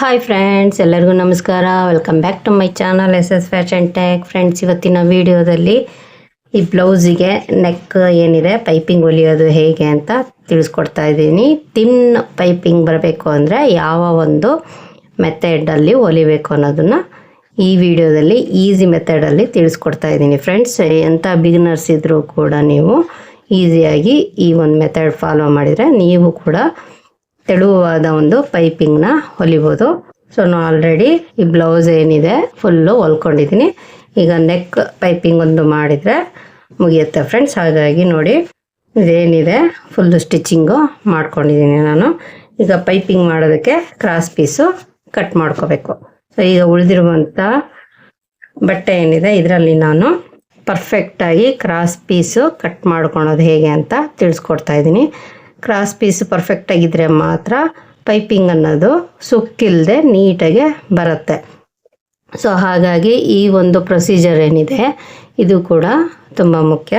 Hi friends ಎಲ್ಲರಿಗೂ ನಮಸ್ಕಾರ. Welcome back to my channel S S fashion tech friends ಇವತ್ತಿನ ವಿಡಿಯೋದಲ್ಲಿ ಈ ಬ್ಲೌಸಿಗೆ ನೆಕ್ ಏನಿದೆ ಪೈಪಿಂಗ್ ಹೊಲಿಯೋದು ಹೇಗೆ ಅಂತ ತಿಳಿಸ್ಕೊಡ್ತಾ ಇದ್ದೀನಿ. ತಿನ್ ಪೈಪಿಂಗ್ ಬರಬೇಕು ಅಂದರೆ ಯಾವ ಒಂದು ಮೆಥಡಲ್ಲಿ ಹೊಲಿಬೇಕು ಅನ್ನೋದನ್ನು ಈ ವಿಡಿಯೋದಲ್ಲಿ ಈಸಿ ಮೆಥಡಲ್ಲಿ ತಿಳಿಸ್ಕೊಡ್ತಾ ಇದ್ದೀನಿ. ಫ್ರೆಂಡ್ಸ್ ಎಂಥ ಬಿಗಿನರ್ಸ್ ಇದ್ದರೂ ಕೂಡ ನೀವು ಈಸಿಯಾಗಿ ಈ ಒಂದು ಮೆಥಡ್ ಫಾಲೋ ಮಾಡಿದರೆ ನೀವು ಕೂಡ ತೆಳುವಾದ ಒಂದು ಪೈಪಿಂಗ್ನ ಹೊಲಿಬೋದು. ಸೊ ನಾನು ಆಲ್ರೆಡಿ ಈ ಬ್ಲೌಸ್ ಏನಿದೆ ಫುಲ್ಲು ಹೊಲ್ಕೊಂಡಿದ್ದೀನಿ ಈಗ ನೆಕ್ ಪೈಪಿಂಗ್ ಒಂದು ಮಾಡಿದರೆ ಮುಗಿಯುತ್ತೆ ಫ್ರೆಂಡ್ಸ್ ಹಾಗಾಗಿ ನೋಡಿ ಇದೇನಿದೆ ಫುಲ್ಲು ಸ್ಟಿಚ್ಚಿಂಗು ಮಾಡ್ಕೊಂಡಿದ್ದೀನಿ ನಾನು. ಈಗ ಪೈಪಿಂಗ್ ಮಾಡೋದಕ್ಕೆ ಕ್ರಾಸ್ ಪೀಸು ಕಟ್ ಮಾಡ್ಕೋಬೇಕು. ಸೊ ಈಗ ಉಳಿದಿರುವಂಥ ಬಟ್ಟೆ ಏನಿದೆ, ಇದರಲ್ಲಿ ನಾನು ಪರ್ಫೆಕ್ಟಾಗಿ ಕ್ರಾಸ್ ಪೀಸು ಕಟ್ ಮಾಡ್ಕೊಳೋದು ಹೇಗೆ ಅಂತ ತಿಳಿಸ್ಕೊಡ್ತಾ ಇದ್ದೀನಿ ಕ್ರಾಸ್ ಪೀಸ್ ಪರ್ಫೆಕ್ಟಾಗಿದ್ದರೆ ಮಾತ್ರ ಪೈಪಿಂಗ್ ಅನ್ನೋದು ಸುಕ್ಕಿಲ್ಲದೆ ನೀಟಾಗಿ ಬರುತ್ತೆ. ಸೊ ಹಾಗಾಗಿ ಈ ಒಂದು ಪ್ರೊಸೀಜರ್ ಏನಿದೆ, ಇದು ಕೂಡ ತುಂಬ ಮುಖ್ಯ.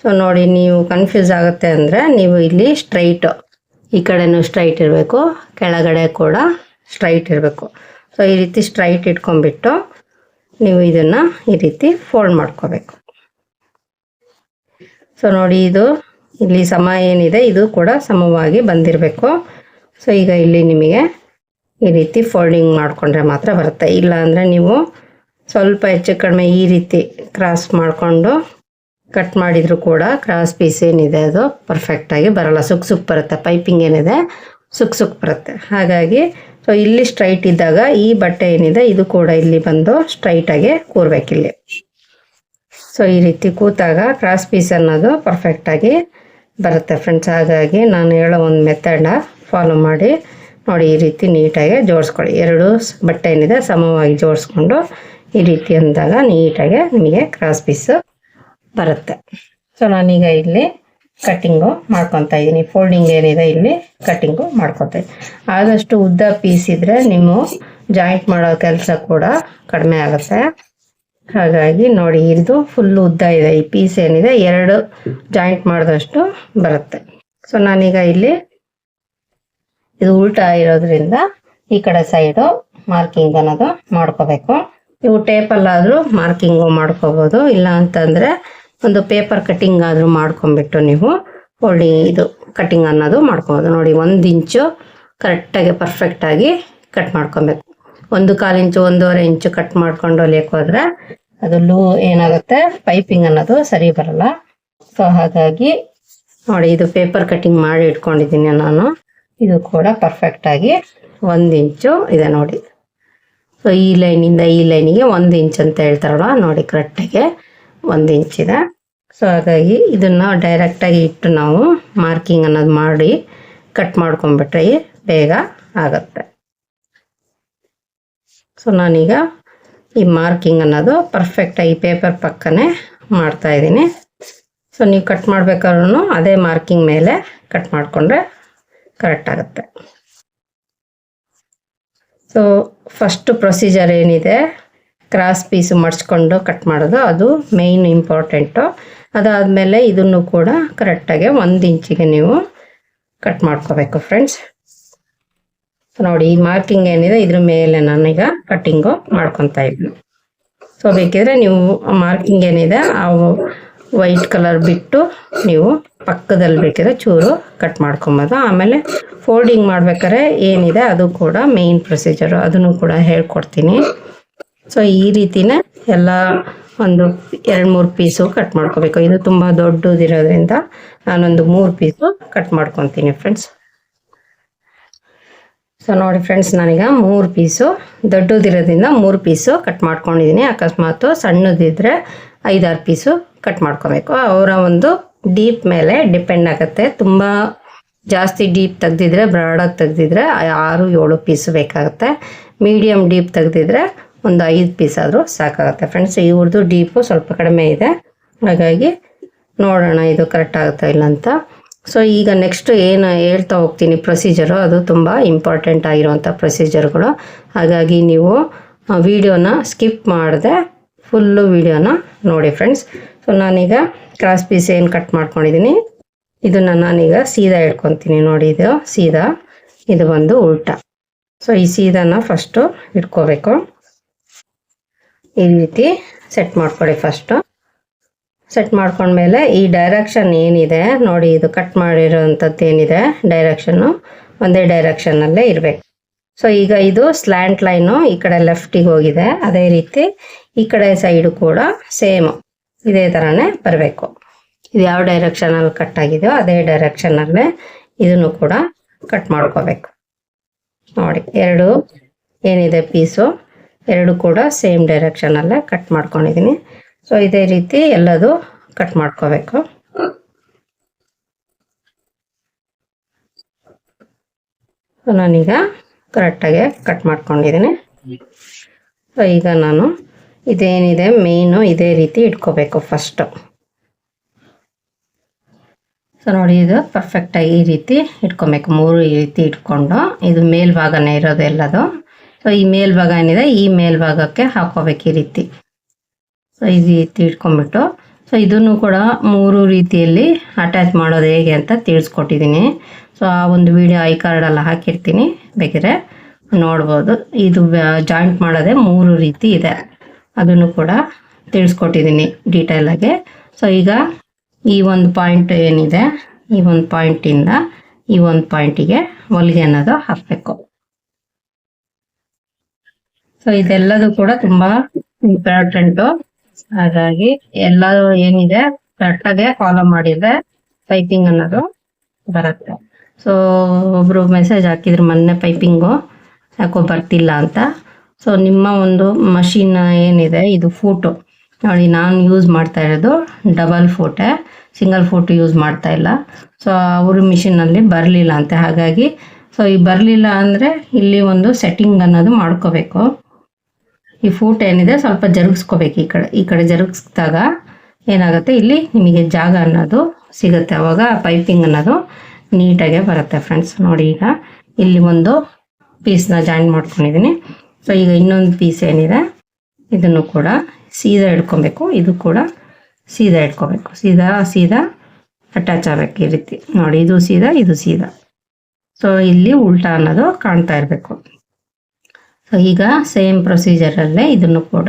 ಸೊ ನೋಡಿ, ನೀವು ಕನ್ಫ್ಯೂಸ್ ಆಗುತ್ತೆ ಅಂದರೆ ನೀವು ಇಲ್ಲಿ ಸ್ಟ್ರೈಟು ಈ ಕಡೆನೂ ಸ್ಟ್ರೈಟ್ ಇರಬೇಕು, ಕೆಳಗಡೆ ಕೂಡ ಸ್ಟ್ರೈಟ್ ಇರಬೇಕು. ಸೊ ಈ ರೀತಿ ಸ್ಟ್ರೈಟ್ ಇಟ್ಕೊಂಡ್ಬಿಟ್ಟು ನೀವು ಇದನ್ನು ಈ ರೀತಿ ಫೋಲ್ಡ್ ಮಾಡ್ಕೋಬೇಕು. ಸೊ ನೋಡಿ, ಇದು ಇಲ್ಲಿ ಸಮ ಏನಿದೆ, ಇದು ಕೂಡ ಸಮವಾಗಿ ಬಂದಿರಬೇಕು. ಸೊ ಈಗ ಇಲ್ಲಿ ನಿಮಗೆ ಈ ರೀತಿ ಫೋಲ್ಡಿಂಗ್ ಮಾಡಿಕೊಂಡ್ರೆ ಮಾತ್ರ ಬರುತ್ತೆ. ಇಲ್ಲ ಅಂದರೆ ನೀವು ಸ್ವಲ್ಪ ಹೆಚ್ಚು ಕಡಿಮೆ ಈ ರೀತಿ ಕ್ರಾಸ್ ಮಾಡಿಕೊಂಡು ಕಟ್ ಮಾಡಿದರೂ ಕೂಡ ಕ್ರಾಸ್ ಪೀಸ್ ಏನಿದೆ, ಅದು ಪರ್ಫೆಕ್ಟಾಗಿ ಬರಲ್ಲ. ಸುಕ್ ಸುಕ್ ಬರುತ್ತೆ ಪೈಪಿಂಗ್ ಏನಿದೆ, ಸುಕ್ ಸುಕ್ ಬರುತ್ತೆ. ಹಾಗಾಗಿ ಸೊ ಇಲ್ಲಿ ಸ್ಟ್ರೈಟ್ ಇದ್ದಾಗ ಈ ಬಟ್ಟೆ ಏನಿದೆ, ಇದು ಕೂಡ ಇಲ್ಲಿ ಬಂದು ಸ್ಟ್ರೈಟಾಗಿ ಕೂರ್ಬೇಕಿಲ್ಲಿ. ಸೊ ಈ ರೀತಿ ಕೂತಾಗ ಕ್ರಾಸ್ ಪೀಸ್ ಅನ್ನೋದು ಪರ್ಫೆಕ್ಟಾಗಿ ಬರುತ್ತೆ ಫ್ರೆಂಡ್ಸ್ ಹಾಗಾಗಿ ನಾನು ಹೇಳೋ ಒಂದು ಮೆಥಡ್ನ ಫಾಲೋ ಮಾಡಿ, ನೋಡಿ ಈ ರೀತಿ ನೀಟಾಗಿ ಜೋಡಿಸ್ಕೊಳ್ಳಿ. ಎರಡು ಬಟ್ಟೆ ಏನಿದೆ ಸಮವಾಗಿ ಜೋಡಿಸ್ಕೊಂಡು ಈ ರೀತಿ ಅಂದಾಗ ನೀಟಾಗಿ ನಿಮಗೆ ಕ್ರಾಸ್ ಪೀಸು ಬರುತ್ತೆ. ಸೊ ನಾನೀಗ ಇಲ್ಲಿ ಕಟ್ಟಿಂಗು ಮಾಡ್ಕೊತಾ ಇದ್ದೀನಿ. ಫೋಲ್ಡಿಂಗ್ ಏನಿದೆ ಇಲ್ಲಿ ಕಟ್ಟಿಂಗು ಮಾಡ್ಕೊತಾ ಆದಷ್ಟು ಉದ್ದ ಪೀಸ್ ಇದ್ದರೆ ನೀವು ಜಾಯಿಂಟ್ ಮಾಡೋ ಕೆಲಸ ಕೂಡ ಕಡಿಮೆ ಆಗುತ್ತೆ. ಹಾಗಾಗಿ ನೋಡಿ ಇದು ಫುಲ್ ಉದ್ದ ಇದೆ. ಈ ಪೀಸ್ ಏನಿದೆ, ಎರಡು ಜಾಯಿಂಟ್ ಮಾಡಿದಷ್ಟು ಬರುತ್ತೆ. ಸೊ ನಾನೀಗ ಇಲ್ಲಿ ಇದು ಉಲ್ಟಾ ಇರೋದ್ರಿಂದ ಈ ಕಡೆ ಸೈಡು ಮಾರ್ಕಿಂಗ್ ಅನ್ನೋದು ಮಾಡ್ಕೋಬೇಕು. ನೀವು ಟೇಪಲ್ಲಾದರೂ ಮಾರ್ಕಿಂಗು ಮಾಡ್ಕೋಬೋದು. ಇಲ್ಲ ಅಂತಂದರೆ ಒಂದು ಪೇಪರ್ ಕಟ್ಟಿಂಗ್ ಆದರೂ ಮಾಡ್ಕೊಂಬಿಟ್ಟು ನೀವು ಒಳ್ಳೆ ಇದು ಕಟ್ಟಿಂಗ್ ಅನ್ನೋದು ಮಾಡ್ಕೋಬೋದು. ನೋಡಿ, ಒಂದು ಇಂಚು ಕರೆಕ್ಟಾಗಿ ಪರ್ಫೆಕ್ಟಾಗಿ ಕಟ್ ಮಾಡ್ಕೊಬೇಕು. ಒಂದು ಕಾಲು ಇಂಚು ಒಂದೂವರೆ ಇಂಚು ಕಟ್ ಮಾಡ್ಕೊಂಡು ಹೊಲಿಯಕ್ಕೆ ಹೋದ್ರೆ ಅದು ಲೂ ಏನಾಗುತ್ತೆ? ಪೈಪಿಂಗ್ ಅನ್ನೋದು ಸರಿ ಬರಲ್ಲ. ಸೊ ಹಾಗಾಗಿ ನೋಡಿ, ಇದು ಪೇಪರ್ ಕಟ್ಟಿಂಗ್ ಮಾಡಿ ಇಟ್ಕೊಂಡಿದ್ದೀನಿ ನಾನು. ಇದು ಕೂಡ ಪರ್ಫೆಕ್ಟಾಗಿ ಒಂದು ಇಂಚು ಇದೆ ನೋಡಿ. ಸೊ ಈ ಲೈನಿಂದ ಈ ಲೈನಿಗೆ ಒಂದು ಇಂಚ್ ಅಂತ ಹೇಳ್ತಾರಲ್ಲ, ನೋಡಿ ಕರೆಕ್ಟಾಗಿ ಒಂದು ಇಂಚ್ ಇದೆ. ಸೊ ಹಾಗಾಗಿ ಇದನ್ನು ಡೈರೆಕ್ಟಾಗಿ ಇಟ್ಟು ನಾವು ಮಾರ್ಕಿಂಗ್ ಅನ್ನೋದು ಮಾಡಿ ಕಟ್ ಮಾಡ್ಕೊಂಡ್ಬಿಟ್ರೆ ಬೇಗ ಆಗುತ್ತೆ. ಸೊ ನಾನೀಗ ಈ ಮಾರ್ಕಿಂಗ್ ಅನ್ನೋದು ಪರ್ಫೆಕ್ಟಾಗಿ ಪೇಪರ್ ಪಕ್ಕನೇ ಮಾಡ್ತಾ ಇದ್ದೀನಿ. ಸೊ ನೀವು ಕಟ್ ಮಾಡಬೇಕಾದ್ರೂ ಅದೇ ಮಾರ್ಕಿಂಗ್ ಮೇಲೆ ಕಟ್ ಮಾಡಿಕೊಂಡ್ರೆ ಕರೆಕ್ಟ್ ಆಗುತ್ತೆ. ಸೊ ಫಸ್ಟ್ ಪ್ರೊಸೀಜರ್ ಏನಿದೆ? ಕ್ರಾಸ್ ಪೀಸ್ ಮಡ್ಚ್ಕೊಂಡು ಕಟ್ ಮಾಡೋದು. ಅದು ಮೇಯ್ನ್ ಇಂಪಾರ್ಟೆಂಟು ಅದಾದಮೇಲೆ ಇದನ್ನು ಕೂಡ ಕರೆಕ್ಟಾಗಿ ಒಂದು ಇಂಚಿಗೆ ನೀವು ಕಟ್ ಮಾಡ್ಕೋಬೇಕು ಫ್ರೆಂಡ್ಸ್ ನೋಡಿ, ಈ ಮಾರ್ಕಿಂಗ್ ಏನಿದೆ, ಇದ್ರ ಮೇಲೆ ನಾನೀಗ ಕಟ್ಟಿಂಗು ಮಾಡ್ಕೊತಾ ಇದ್ದೀನಿ ಸೊ ಬೇಕಿದ್ರೆ ನೀವು ಮಾರ್ಕಿಂಗ್ ಏನಿದೆ ಆ ವೈಟ್ ಕಲರ್ ಬಿಟ್ಟು ನೀವು ಪಕ್ಕದಲ್ಲಿ ಬೇಕಿದ್ರೆ ಚೂರು ಕಟ್ ಮಾಡ್ಕೊಬೋದು. ಆಮೇಲೆ ಫೋಲ್ಡಿಂಗ್ ಮಾಡ್ಬೇಕಾದ್ರೆ ಏನಿದೆ, ಅದು ಕೂಡ ಮೇಯ್ನ್ ಪ್ರೊಸೀಜರು ಅದನ್ನು ಕೂಡ ಹೇಳ್ಕೊಡ್ತೀನಿ. ಸೊ ಈ ರೀತಿನೇ ಎಲ್ಲ ಒಂದು ಎರಡು ಮೂರು ಪೀಸು ಕಟ್ ಮಾಡ್ಕೋಬೇಕು. ಇದು ತುಂಬ ದೊಡ್ಡದಿರೋದ್ರಿಂದ ನಾನೊಂದು ಮೂರು ಪೀಸು ಕಟ್ ಮಾಡ್ಕೊತೀನಿ ಫ್ರೆಂಡ್ಸ್ ಸೊ ನೋಡಿ ಫ್ರೆಂಡ್ಸ್ ನಾನೀಗ ಮೂರು ಪೀಸು, ದೊಡ್ಡದಿರೋದ್ರಿಂದ ಮೂರು ಪೀಸು ಕಟ್ ಮಾಡ್ಕೊಂಡಿದ್ದೀನಿ ಅಕಸ್ಮಾತು ಸಣ್ಣದಿದ್ದರೆ ಐದಾರು ಪೀಸು ಕಟ್ ಮಾಡ್ಕೋಬೇಕು. ಅವರ ಒಂದು ಡೀಪ್ ಮೇಲೆ ಡಿಪೆಂಡ್ ಆಗುತ್ತೆ. ತುಂಬ ಜಾಸ್ತಿ ಡೀಪ್ ತೆಗ್ದಿದ್ರೆ ಬ್ರಾಡಾಗಿ ತೆಗ್ದಿದ್ರೆ ಆರು, ಏಳು ಪೀಸು ಬೇಕಾಗುತ್ತೆ. ಮೀಡಿಯಮ್ ಡೀಪ್ ತೆಗ್ದಿದ್ರೆ ಒಂದು ಐದು ಪೀಸ್ ಆದರೂ ಸಾಕಾಗುತ್ತೆ ಫ್ರೆಂಡ್ಸ್ ಇವ್ರದ್ದು ಡೀಪು ಸ್ವಲ್ಪ ಕಡಿಮೆ ಇದೆ. ಹಾಗಾಗಿ ನೋಡೋಣ ಇದು ಕರೆಕ್ಟ್ ಆಗುತ್ತಾ ಇಲ್ಲ ಅಂತ ಸೊ ಈಗ ನೆಕ್ಸ್ಟ್ ಏನು ಹೇಳ್ತಾ ಹೋಗ್ತೀನಿ ಪ್ರೊಸೀಜರು ಅದು ತುಂಬ ಇಂಪಾರ್ಟೆಂಟ್ ಆಗಿರುವಂಥ ಪ್ರೊಸೀಜರ್ಗಳು ಹಾಗಾಗಿ ನೀವು ವಿಡಿಯೋನ ಸ್ಕಿಪ್ ಮಾಡಿದೆ ಫುಲ್ಲು ವಿಡಿಯೋನ ನೋಡಿ ಫ್ರೆಂಡ್ಸ್ ಸೊ ನಾನೀಗ ಕ್ರಾಸ್ ಪೀಸ್ ಏನು ಕಟ್ ಮಾಡ್ಕೊಂಡಿದ್ದೀನಿ ಇದನ್ನು ನಾನೀಗ ಸೀದಾ ಇಟ್ಕೊತೀನಿ ನೋಡಿ ಇದು, ಸೀದಾ. ಇದು ಬಂದು ಉಲ್ಟ. ಸೊ ಈ ಸೀದಾನ ಫಸ್ಟು ಇಟ್ಕೋಬೇಕು. ಈ ರೀತಿ ಸೆಟ್ ಮಾಡ್ಕೊಳ್ಳಿ ಫಸ್ಟು ಸೆಟ್ ಮಾಡ್ಕೊಂಡ್ಮೇಲೆ ಈ ಡೈರೆಕ್ಷನ್ ಏನಿದೆ, ನೋಡಿ ಇದು ಕಟ್ ಮಾಡಿರೋಂಥದ್ದು ಏನಿದೆ ಡೈರೆಕ್ಷನ್ನು ಒಂದೇ ಡೈರೆಕ್ಷನಲ್ಲೇ ಇರಬೇಕು. ಸೊ ಈಗ ಇದು ಸ್ಲ್ಯಾಂಟ್ ಲೈನು ಈ ಕಡೆ ಲೆಫ್ಟಿಗೆ ಹೋಗಿದೆ. ಅದೇ ರೀತಿ ಈ ಕಡೆ ಸೈಡು ಕೂಡ ಸೇಮ್ ಇದೇ ಥರನೇ ಬರಬೇಕು. ಇದು ಯಾವ ಡೈರೆಕ್ಷನಲ್ಲಿ ಕಟ್ ಆಗಿದೆಯೋ ಅದೇ ಡೈರೆಕ್ಷನಲ್ಲೇ ಇದನ್ನು ಕೂಡ ಕಟ್ ಮಾಡ್ಕೋಬೇಕು. ನೋಡಿ, ಎರಡು ಏನಿದೆ ಪೀಸು ಎರಡು ಕೂಡ ಸೇಮ್ ಡೈರೆಕ್ಷನಲ್ಲೇ ಕಟ್ ಮಾಡ್ಕೊಂಡಿದ್ದೀನಿ. ಸೊ ಇದೇ ರೀತಿ ಎಲ್ಲದು ಕಟ್ ಮಾಡ್ಕೋಬೇಕು. ನಾನೀಗ ಕರೆಕ್ಟಾಗಿ ಕಟ್ ಮಾಡ್ಕೊಂಡಿದ್ದೀನಿ. ಸೊ ಈಗ ನಾನು ಇದೇನಿದೆ ಮೇಯ್ನು ಇದೇ ರೀತಿ ಇಟ್ಕೋಬೇಕು ಫಸ್ಟು ಸೊ ನೋಡಿ ಇದು ಪರ್ಫೆಕ್ಟಾಗಿ ಈ ರೀತಿ ಇಟ್ಕೊಬೇಕು, ಮೂರು ಈ ರೀತಿ ಇಟ್ಕೊಂಡು. ಇದು ಮೇಲ್ಭಾಗನೇ ಇರೋದು ಎಲ್ಲದು. ಸೊ ಈ ಮೇಲ್ಭಾಗ ಏನಿದೆ, ಈ ಮೇಲ್ಭಾಗಕ್ಕೆ ಹಾಕೋಬೇಕು ಈ ರೀತಿ. ಸೊ ಇದು ಎತ್ತಿ ಇಟ್ಕೊಂಡ್ಬಿಟ್ಟು. ಸೊ ಇದನ್ನು ಕೂಡ ಮೂರು ರೀತಿಯಲ್ಲಿ ಅಟ್ಯಾಚ್ ಮಾಡೋದು ಹೇಗೆ ಅಂತ ತಿಳಿಸ್ಕೊಟ್ಟಿದ್ದೀನಿ. ಸೊ ಆ ಒಂದು ವಿಡಿಯೋ ಐ ಕಾರ್ಡೆಲ್ಲ ಹಾಕಿರ್ತೀನಿ. ಬೇಕಿದ್ರೆ ನೋಡ್ಬೋದು. ಇದು ಜಾಯಿಂಟ್ ಮಾಡೋದೇ ಮೂರು ರೀತಿ ಇದೆ. ಅದನ್ನು ಕೂಡ ತಿಳಿಸ್ಕೊಟ್ಟಿದ್ದೀನಿ ಡೀಟೇಲಾಗಿ ಸೊ ಈಗ ಈ ಒಂದು ಪಾಯಿಂಟ್ ಏನಿದೆ? ಈ ಒಂದು ಪಾಯಿಂಟಿಂದ ಈ ಒಂದು ಪಾಯಿಂಟಿಗೆ ಹೊಲಿಗೆ ಅನ್ನೋದು ಹಾಕಬೇಕು. ಸೊ ಇದೆಲ್ಲದೂ ಕೂಡ ತುಂಬ ಇಂಪಾರ್ಟೆಂಟು ಹಾಗಾಗಿ ಎಲ್ಲ ಏನಿದೆ ಕರೆಕ್ಟಾಗೆ ಫಾಲೋ ಮಾಡಿದ್ರೆ ಪೈಪಿಂಗ್ ಅನ್ನೋದು ಬರುತ್ತೆ. ಸೊ ಒಬ್ರು ಮೆಸೇಜ್ ಹಾಕಿದ್ರು ಮೊನ್ನೆ ಪೈಪಿಂಗು ಯಾಕೋ ಬರ್ತಿಲ್ಲ ಅಂತ. ಸೊ ನಿಮ್ಮ ಒಂದು ಮಷಿನ್ ಏನಿದೆ, ಇದು ಫೋಟೋ ನೋಡಿ, ನಾನು ಯೂಸ್ ಮಾಡ್ತಾ ಇರೋದು double photo single photo use ಮಾಡ್ತಾ ಇಲ್ಲ. ಸೊ ಅವ್ರ ಮಿಷಿನಲ್ಲಿ ಬರಲಿಲ್ಲ ಅಂತೆ. ಹಾಗಾಗಿ ಸೊ ಈ ಬರಲಿಲ್ಲ ಅಂದರೆ ಇಲ್ಲಿ ಒಂದು ಸೆಟ್ಟಿಂಗ್ ಅನ್ನೋದು ಮಾಡ್ಕೋಬೇಕು. ಈ ಫೂಟ್ ಏನಿದೆ ಸ್ವಲ್ಪ ಜರುಗಿಸ್ಕೋಬೇಕು ಈ ಕಡೆ ಈ ಕಡೆ ಜರುಗಿಸ್ದಾಗ ಏನಾಗುತ್ತೆ? ಇಲ್ಲಿ ನಿಮಗೆ ಜಾಗ ಅನ್ನೋದು ಸಿಗುತ್ತೆ. ಅವಾಗ ಪೈಪಿಂಗ್ ಅನ್ನೋದು ನೀಟಾಗೆ ಬರುತ್ತೆ ಫ್ರೆಂಡ್ಸ್. ನೋಡಿ ಈಗ ಇಲ್ಲಿ ಒಂದು ಪೀಸ್ನ ಜಾಯಿನ್ ಮಾಡ್ಕೊಂಡಿದ್ದೀನಿ. ಸೊ ಈಗ ಇನ್ನೊಂದು ಪೀಸ್ ಏನಿದೆ? ಇದನ್ನು ಕೂಡ ಸೀದಾ ಇಟ್ಕೊಬೇಕು. ಇದು ಕೂಡ ಸೀದಾ ಇಟ್ಕೋಬೇಕು. ಸೀದಾ ಸೀದಾ ಅಟ್ಯಾಚ್ ಆಗಬೇಕು ಈ ರೀತಿ. ನೋಡಿ, ಇದು ಸೀದಾ ಇದು ಸೀದಾ. ಸೊ ಇಲ್ಲಿ ಉಲ್ಟಾ ಅನ್ನೋದು ಕಾಣ್ತಾ ಇರಬೇಕು. ಸೊ ಈಗ ಸೇಮ್ ಪ್ರೊಸೀಜರಲ್ಲೇ ಇದನ್ನು ಕೂಡ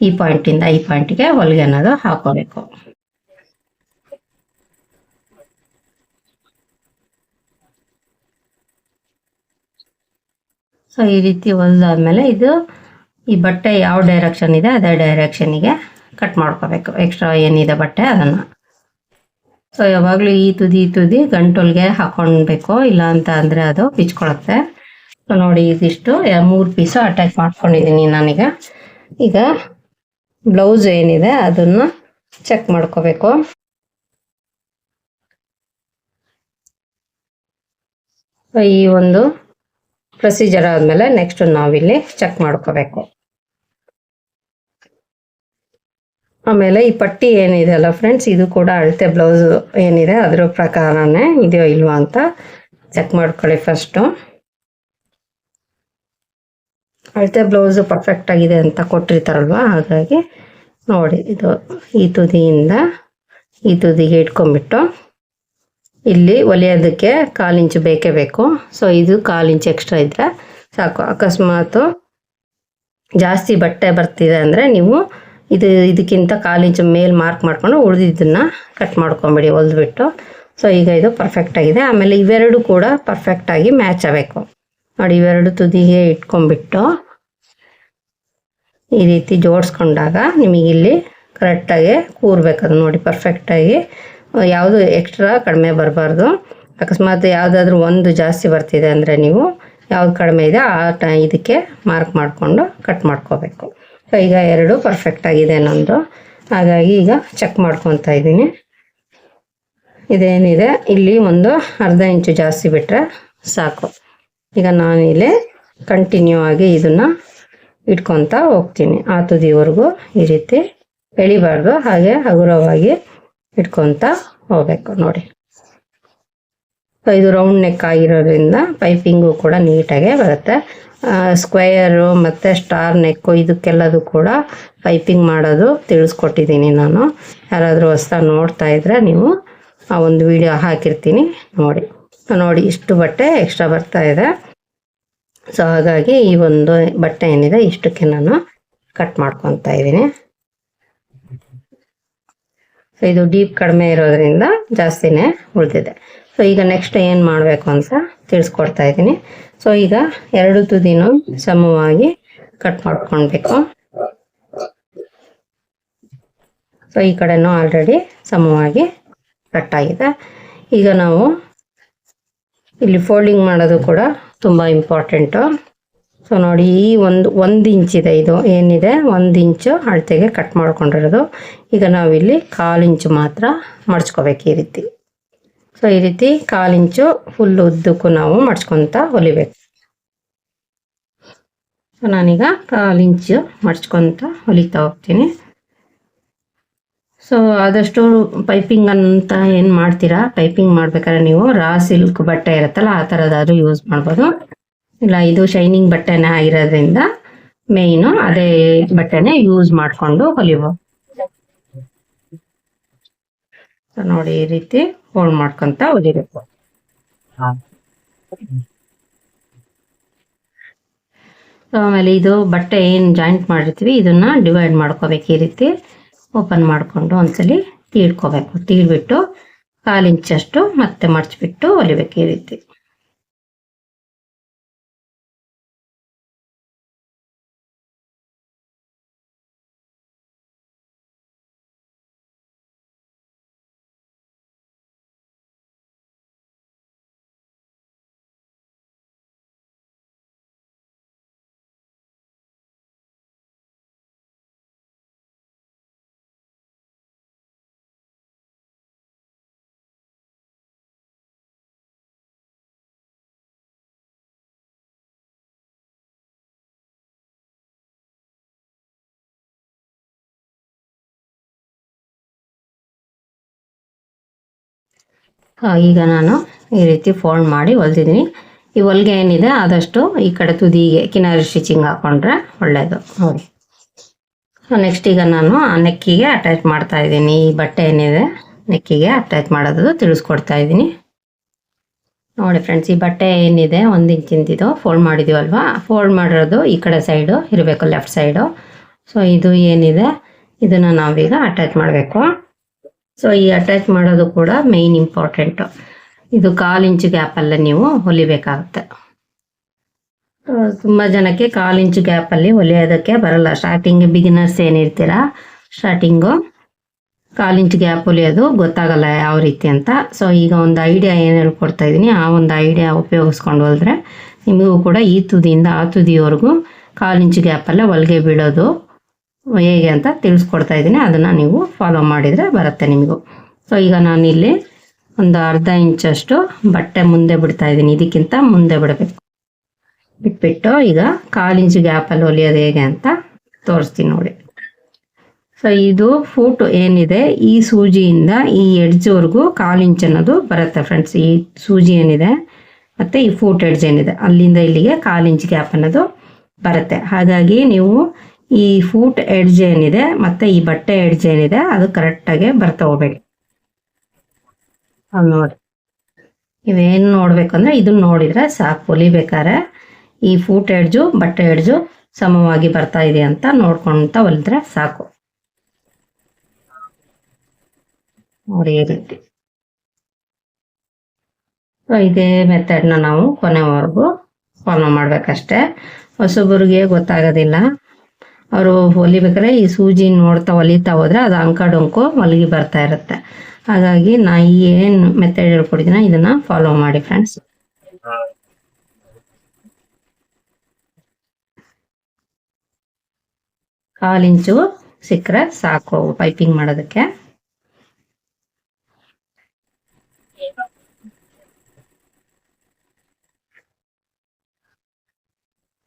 ಈ ಪಾಯಿಂಟಿಂದ ಈ ಪಾಯಿಂಟ್ಗೆ ಹೊಲಿಗೆ ಅನ್ನೋದು ಹಾಕೋಬೇಕು. ಸೊ ಈ ರೀತಿ ಹೊಲಿದಾದ್ಮೇಲೆ ಇದು ಈ ಬಟ್ಟೆ ಯಾವ ಡೈರೆಕ್ಷನ್ ಇದೆ ಅದೇ ಡೈರೆಕ್ಷನಿಗೆ ಕಟ್ ಮಾಡ್ಕೋಬೇಕು. ಎಕ್ಸ್ಟ್ರಾ ಏನಿದೆ ಬಟ್ಟೆ ಅದನ್ನು. ಸೊ ಯಾವಾಗಲೂ ಈ ತುದಿ ಈ ತುದಿ ಗಂಟೊಲ್ಗೆ ಹಾಕೊಳ್ಬೇಕು ಇಲ್ಲ ಅಂತ ಅಂದರೆ ಅದು ಬಿಚ್ಕೊಳತ್ತೆ ನೋಡಿ ಇದಿಷ್ಟು. ಮೂರು ಪೀಸು ಅಟ್ಯಾಚ್ ಮಾಡ್ಕೊಂಡಿದ್ದೀನಿ ನಾನೀಗ. ಈಗ ಬ್ಲೌಸ್ ಏನಿದೆ ಅದನ್ನು ಚೆಕ್ ಮಾಡ್ಕೋಬೇಕು. ಈ ಒಂದು ಪ್ರೊಸೀಜರ್ ಆದಮೇಲೆ ನೆಕ್ಸ್ಟ್ ನಾವಿಲ್ಲಿ ಚೆಕ್ ಮಾಡ್ಕೋಬೇಕು. ಆಮೇಲೆ ಈ ಪಟ್ಟಿ ಏನಿದೆ ಅಲ್ಲ ಫ್ರೆಂಡ್ಸ್ ಇದು ಕೂಡ ಅಳತೆ ಬ್ಲೌಸ್ ಏನಿದೆ ಅದ್ರ ಪ್ರಕಾರನೇ ಇದೆಯೋ ಇಲ್ವಾ ಅಂತ ಚೆಕ್ ಮಾಡ್ಕೊಳ್ಳಿ ಫಸ್ಟು ಅಳತೆ ಬ್ಲೌಸ್ ಪರ್ಫೆಕ್ಟ್ ಆಗಿದೆ ಅಂತ ಕೊಟ್ಟಿರ್ತಾರಲ್ವ? ಹಾಗಾಗಿ ನೋಡಿ, ಇದು ಈ ತುದಿಯಿಂದ ಈ ತುದಿಗೆ ಇಟ್ಕೊಂಡ್ಬಿಟ್ಟು ಇಲ್ಲಿ ಒಲೆಯೋದಕ್ಕೆ ಕಾಲಿಂಚು ಬೇಕೇ ಬೇಕು. ಸೊ ಇದು ಕಾಲು ಇಂಚು ಎಕ್ಸ್ಟ್ರಾ ಇದ್ದರೆ ಸಾಕು. ಅಕಸ್ಮಾತು ಜಾಸ್ತಿ ಬಟ್ಟೆ ಬರ್ತಿದೆ ಅಂದರೆ ನೀವು ಇದು ಇದಕ್ಕಿಂತ ಕಾಲು ಇಂಚು ಮೇಲೆ ಮಾರ್ಕ್ ಮಾಡ್ಕೊಂಡು ಉಳಿದಿದ್ದನ್ನು ಕಟ್ ಮಾಡ್ಕೊಂಬಿಡಿ, ಹೊಲಿದ್ಬಿಟ್ಟು. ಸೊ ಈಗ ಇದು ಪರ್ಫೆಕ್ಟ್ ಆಗಿದೆ. ಆಮೇಲೆ ಇವೆರಡು ಕೂಡ ಪರ್ಫೆಕ್ಟಾಗಿ ಮ್ಯಾಚ್ ಆಗಬೇಕು. ನೋಡಿ, ಇವೆರಡು ತುದಿಗೆ ಇಟ್ಕೊಂಡ್ಬಿಟ್ಟು ಈ ರೀತಿ ಜೋಡಿಸ್ಕೊಂಡಾಗ ನಿಮಗಿಲ್ಲಿ ಕರೆಕ್ಟಾಗಿ ಕೂರ್ಬೇಕು ಅದು ನೋಡಿ ಪರ್ಫೆಕ್ಟಾಗಿ ಯಾವುದು ಎಕ್ಸ್ಟ್ರಾ ಕಡಿಮೆ ಬರಬಾರ್ದು. ಅಕಸ್ಮಾತ್ ಯಾವುದಾದ್ರೂ ಒಂದು ಜಾಸ್ತಿ ಬರ್ತಿದೆ ಅಂದರೆ ನೀವು ಯಾವ್ದು ಕಡಿಮೆ ಇದೆ ಆ ಟ, ಇದಕ್ಕೆ ಮಾರ್ಕ್ ಮಾಡಿಕೊಂಡು ಕಟ್ ಮಾಡ್ಕೋಬೇಕು. ಸೊ ಈಗ ಎರಡು ಪರ್ಫೆಕ್ಟ್ ಆಗಿದೆ ನಂದು. ಹಾಗಾಗಿ ಈಗ ಚೆಕ್ ಮಾಡ್ಕೊತಾ ಇದ್ದೀನಿ. ಇದೇನಿದೆ? ಇಲ್ಲಿ ಒಂದು ಅರ್ಧ ಇಂಚು ಜಾಸ್ತಿ ಬಿಟ್ಟರೆ ಸಾಕು. ಈಗ ನಾನಿಲ್ಲಿ ಕಂಟಿನ್ಯೂ ಆಗಿ ಇದನ್ನು ಇಟ್ಕೊತಾ ಹೋಗ್ತೀನಿ. ಆ ತುದಿವರೆಗೂ ಈ ರೀತಿ ಎಳಿಬಾರ್ದು, ಹಾಗೆ ಹಗುರವಾಗಿ ಇಟ್ಕೊತಾ ಹೋಗ್ಬೇಕು ನೋಡಿ. ಇದು ರೌಂಡ್ ನೆಕ್ ಆಗಿರೋದ್ರಿಂದ ಪೈಪಿಂಗು ಕೂಡ ನೀಟಾಗೆ ಬರುತ್ತೆ. ಸ್ಕ್ವಯರು ಮತ್ತು ಸ್ಟಾರ್ ನೆಕ್ಕು ಇದಕ್ಕೆಲ್ಲದು ಕೂಡ ಪೈಪಿಂಗ್ ಮಾಡೋದು ತಿಳಿಸ್ಕೊಟ್ಟಿದ್ದೀನಿ ನಾನು. ಯಾರಾದರೂ ಹೊಸ ನೋಡ್ತಾ ಇದ್ರೆ ನೀವು ಆ ಒಂದು ವಿಡಿಯೋ ಹಾಕಿರ್ತೀನಿ ನೋಡಿ. ನೋಡಿ ಇಷ್ಟು ಬಟ್ಟೆ ಎಕ್ಸ್ಟ್ರಾ ಬರ್ತಾ ಇದೆ. ಸೊ ಹಾಗಾಗಿ ಈ ಒಂದು ಬಟ್ಟೆ ಏನಿದೆ ಇಷ್ಟಕ್ಕೆ ನಾನು ಕಟ್ ಮಾಡ್ಕೊತಾ ಇದ್ದೀನಿ. ಸೊ ಇದು ಡೀಪ್ ಕಡಿಮೆ ಇರೋದ್ರಿಂದ ಜಾಸ್ತಿನೇ ಉಳಿದಿದೆ. ಸೊ ಈಗ ನೆಕ್ಸ್ಟ್ ಏನು ಮಾಡಬೇಕು ಅಂತ ತಿಳಿಸ್ಕೊಡ್ತಾ ಇದ್ದೀನಿ. ಸೊ ಈಗ ಎರಡು ತುದಿನೂ ಸಮವಾಗಿ ಕಟ್ ಮಾಡ್ಕೊಳ್ಬೇಕು. ಸೊ ಈ ಕಡೆನೂ ಆಲ್ರೆಡಿ ಸಮವಾಗಿ ಕಟ್ ಆಗಿದೆ. ಈಗ ನಾವು ಇಲ್ಲಿ ಫೋಲ್ಡಿಂಗ್ ಮಾಡೋದು ಕೂಡ ತುಂಬ ಇಂಪಾರ್ಟೆಂಟು ಸೊ ನೋಡಿ ಈ ಒಂದು ಒಂದು ಇಂಚಿದೆ ಇದು ಏನಿದೆ? ಒಂದು ಇಂಚು ಅಳತೆಗೆ ಕಟ್ ಮಾಡ್ಕೊಂಡಿರೋದು. ಈಗ ನಾವಿಲ್ಲಿ ಕಾಲು ಇಂಚು ಮಾತ್ರ ಮಡ್ಚ್ಕೋಬೇಕು ಈ ರೀತಿ. ಸೊ ಈ ರೀತಿ ಕಾಲು ಇಂಚು ಫುಲ್ ಉದ್ದಕ್ಕೂ ನಾವು ಮಡ್ಚ್ಕೊತ ಹೊಲಿಬೇಕು. ಸೊ ನಾನೀಗ ಕಾಲು ಇಂಚು ಮಡ್ಚ್ಕೊತ ಹೊಲಿತಾ ಹೋಗ್ತೀನಿ. ಸೊ ಆದಷ್ಟು ಪೈಪಿಂಗ್ ಅಂತ ಏನು ಮಾಡ್ತೀರಾ? ಪೈಪಿಂಗ್ ಮಾಡ್ಬೇಕಾದ್ರೆ ನೀವು ರಾ ಸಿಲ್ಕ್ ಬಟ್ಟೆ ಇರುತ್ತಲ್ಲ, ಆ ಥರದಾದ್ರೂ ಯೂಸ್ ಮಾಡ್ಬೋದು. ಇಲ್ಲ, ಇದು ಶೈನಿಂಗ್ ಬಟ್ಟೆನೇ ಆಗಿರೋದ್ರಿಂದ ಮೇಯ್ನು ಅದೇ ಬಟ್ಟೆನೇ ಯೂಸ್ ಮಾಡಿಕೊಂಡು ಹೊಲಿಬೋದು. ನೋಡಿ ಈ ರೀತಿ ಹೋಲ್ಡ್ ಮಾಡ್ಕೊಂತ ಹೊಲಿಬೇಕು. ಆಮೇಲೆ ಇದು ಬಟ್ಟೆ ಏನು ಜಾಯಿಂಟ್ ಮಾಡಿರ್ತೀವಿ, ಇದನ್ನ ಡಿವೈಡ್ ಮಾಡ್ಕೋಬೇಕು ಈ ರೀತಿ. ಓಪನ್ ಮಾಡಿಕೊಂಡು ಒಂದ್ಸಲಿ ತೀಡ್ಕೋಬೇಕು ತೀಡ್ಬಿಟ್ಟು ಕಾಲು ಇಂಚಷ್ಟು ಮತ್ತೆ ಮಡಚಿಬಿಟ್ಟು ಹೊಲಿಬೇಕು ಈ ರೀತಿ. ಈಗ ನಾನು ಈ ರೀತಿ ಫೋಲ್ಡ್ ಮಾಡಿ ಹೊಲ್ದಿದ್ದೀನಿ. ಈ ಹೊಲಿಗೆ ಏನಿದೆ, ಆದಷ್ಟು ಈ ಕಡೆ ತುದಿಗೆ ಕಿನಾರಿ ಸ್ಟಿಚಿಂಗ್ ಹಾಕೊಂಡ್ರೆ ಒಳ್ಳೆಯದು ನೋಡಿ. ನೆಕ್ಸ್ಟ್ ಈಗ ನಾನು ಆ ನೆಕ್ಕಿಗೆ ಅಟ್ಯಾಚ್ ಮಾಡ್ತಾ ಇದ್ದೀನಿ. ಈ ಬಟ್ಟೆ ಏನಿದೆ, ನೆಕ್ಕಿಗೆ ಅಟ್ಯಾಚ್ ಮಾಡೋದು ತಿಳಿಸ್ಕೊಡ್ತಾ ಇದ್ದೀನಿ. ನೋಡಿ ಫ್ರೆಂಡ್ಸ್ ಈ ಬಟ್ಟೆ ಏನಿದೆ, ಒಂದು ಇಂಚಿಂದಿದು ಫೋಲ್ಡ್ ಮಾಡಿದೀವಲ್ವಾ? ಫೋಲ್ಡ್ ಮಾಡಿರೋದು ಈ ಕಡೆ ಸೈಡು ಇರಬೇಕು ಲೆಫ್ಟ್ ಸೈಡು ಸೊ ಇದು ಏನಿದೆ, ಇದನ್ನು ನಾವೀಗ ಅಟ್ಯಾಚ್ ಮಾಡಬೇಕು. ಸೊ ಈ ಅಟ್ಯಾಚ್ ಮಾಡೋದು ಕೂಡ ಮೇಯ್ನ್ ಇಂಪಾರ್ಟೆಂಟು ಇದು ಕಾಲು ಇಂಚು ಗ್ಯಾಪಲ್ಲೇ ನೀವು ಹೊಲಿಬೇಕಾಗುತ್ತೆ. ತುಂಬ ಜನಕ್ಕೆ ಕಾಲು ಇಂಚು ಗ್ಯಾಪಲ್ಲಿ ಹೊಲಿಯೋದಕ್ಕೆ ಬರಲ್ಲ. ಸ್ಟಾರ್ಟಿಂಗ್ ಬಿಗಿನರ್ಸ್ ಏನಿರ್ತೀರಾ ಸ್ಟಾರ್ಟಿಂಗು ಕಾಲು ಇಂಚು ಗ್ಯಾಪ್ ಹೊಲಿಯೋದು ಗೊತ್ತಾಗಲ್ಲ ಯಾವ ರೀತಿ ಅಂತ. ಸೊ ಈಗ ಒಂದು ಐಡಿಯಾ ಏನು ಹೇಳ್ಕೊಡ್ತಾ ಇದ್ದೀನಿ ಆ ಒಂದು ಐಡಿಯಾ ಉಪಯೋಗಿಸ್ಕೊಂಡು ಹೋದ್ರೆ ನಿಮಗೂ ಕೂಡ ಈ ತುದಿಯಿಂದ ಆ ತುದಿಯವರೆಗೂ ಕಾಲು ಇಂಚು ಗ್ಯಾಪಲ್ಲೇ ಹೊಲಿಗೆ ಬೀಳೋದು ಹೇಗೆ ಅಂತ ತಿಳಿಸ್ಕೊಡ್ತಾ ಇದ್ದೀನಿ. ಅದನ್ನು ನೀವು ಫಾಲೋ ಮಾಡಿದರೆ ಬರುತ್ತೆ ನಿಮಗೂ. ಸೊ ಈಗ ನಾನು ಇಲ್ಲಿ ಒಂದು ಅರ್ಧ ಇಂಚಷ್ಟು ಬಟ್ಟೆ ಮುಂದೆ ಬಿಡ್ತಾ ಇದ್ದೀನಿ. ಇದಕ್ಕಿಂತ ಮುಂದೆ ಬಿಡಬೇಕು. ಬಿಟ್ಬಿಟ್ಟು ಈಗ ಕಾಲಿಂಚು ಗ್ಯಾಪಲ್ಲಿ ಹೊಲಿಯೋದು ಹೇಗೆ ಅಂತ ತೋರಿಸ್ತೀನಿ ನೋಡಿ. ಸೊ ಇದು ಫೂಟ್ ಏನಿದೆ? ಈ ಸೂಜಿಯಿಂದ ಈ ಎಡ್ಜ್ವರೆಗೂ ಕಾಲು ಇಂಚ್ ಅನ್ನೋದು ಬರುತ್ತೆ ಫ್ರೆಂಡ್ಸ್ ಈ ಸೂಜಿ ಏನಿದೆ ಮತ್ತು ಈ ಫೂಟ್ ಎಡ್ಜ್ ಏನಿದೆ. ಅಲ್ಲಿಂದ ಇಲ್ಲಿಗೆ ಕಾಲು ಗ್ಯಾಪ್ ಅನ್ನೋದು ಬರುತ್ತೆ. ಹಾಗಾಗಿ ನೀವು ಈ ಫೂಟ್ ಎಡ್ಜ್ ಏನಿದೆ ಮತ್ತೆ ಈ ಬಟ್ಟೆ ಎಡ್ಜ್ ಏನಿದೆ ಅದು ಕರೆಕ್ಟಾಗಿ ಬರ್ತಾ ಹೋಗ್ಬೇಕು. ನೋಡಿ. ನೋಡ್ಬೇಕು ನೋಡ್ಬೇಕಂದ್ರೆ ಇದನ್ನ ನೋಡಿದ್ರೆ ಸಾಕು ಹೊಲಿಬೇಕಾರೆ ಈ ಫೂಟ್ ಎಡ್ಜು, ಬಟ್ಟೆ ಎಡ್ಜು ಸಮವಾಗಿ ಬರ್ತಾ ಇದೆ ಅಂತ ನೋಡ್ಕೊಂತ ಹೊಲಿದ್ರೆ ಸಾಕು. ನೋಡಿ ರೀತಿ. ಇದೇ ಮೆಥಡ್ನ ನಾವು ಕೊನೆವರೆಗೂ ಫಾಲೋ ಮಾಡ್ಬೇಕಷ್ಟೇ. ಹೊಸಬರಿಗೆ ಗೊತ್ತಾಗೋದಿಲ್ಲ. ಅವರು ಹೊಲಿಬೇಕಾದ್ರೆ ಈ ಸೂಜಿ ನೋಡ್ತಾ ಹೊಲಿತಾ ಹೋದ್ರೆ ಅದು ಅಂಕ ಡೊಂಕು ಹೊಲಿಗೆ ಬರ್ತಾ ಇರುತ್ತೆ. ಹಾಗಾಗಿ ನಾ ಏನ್ ಮೆಥಡ್ ಹೇಳ್ಕೊಡಿದ್ದೀನ ಇದನ್ನ ಫಾಲೋ ಮಾಡಿ ಫ್ರೆಂಡ್ಸ್ ಕಾಲು ಇಂಚು ಸಿಕ್ಕರೆ ಸಾಕು ಪೈಪಿಂಗ್ ಮಾಡೋದಕ್ಕೆ.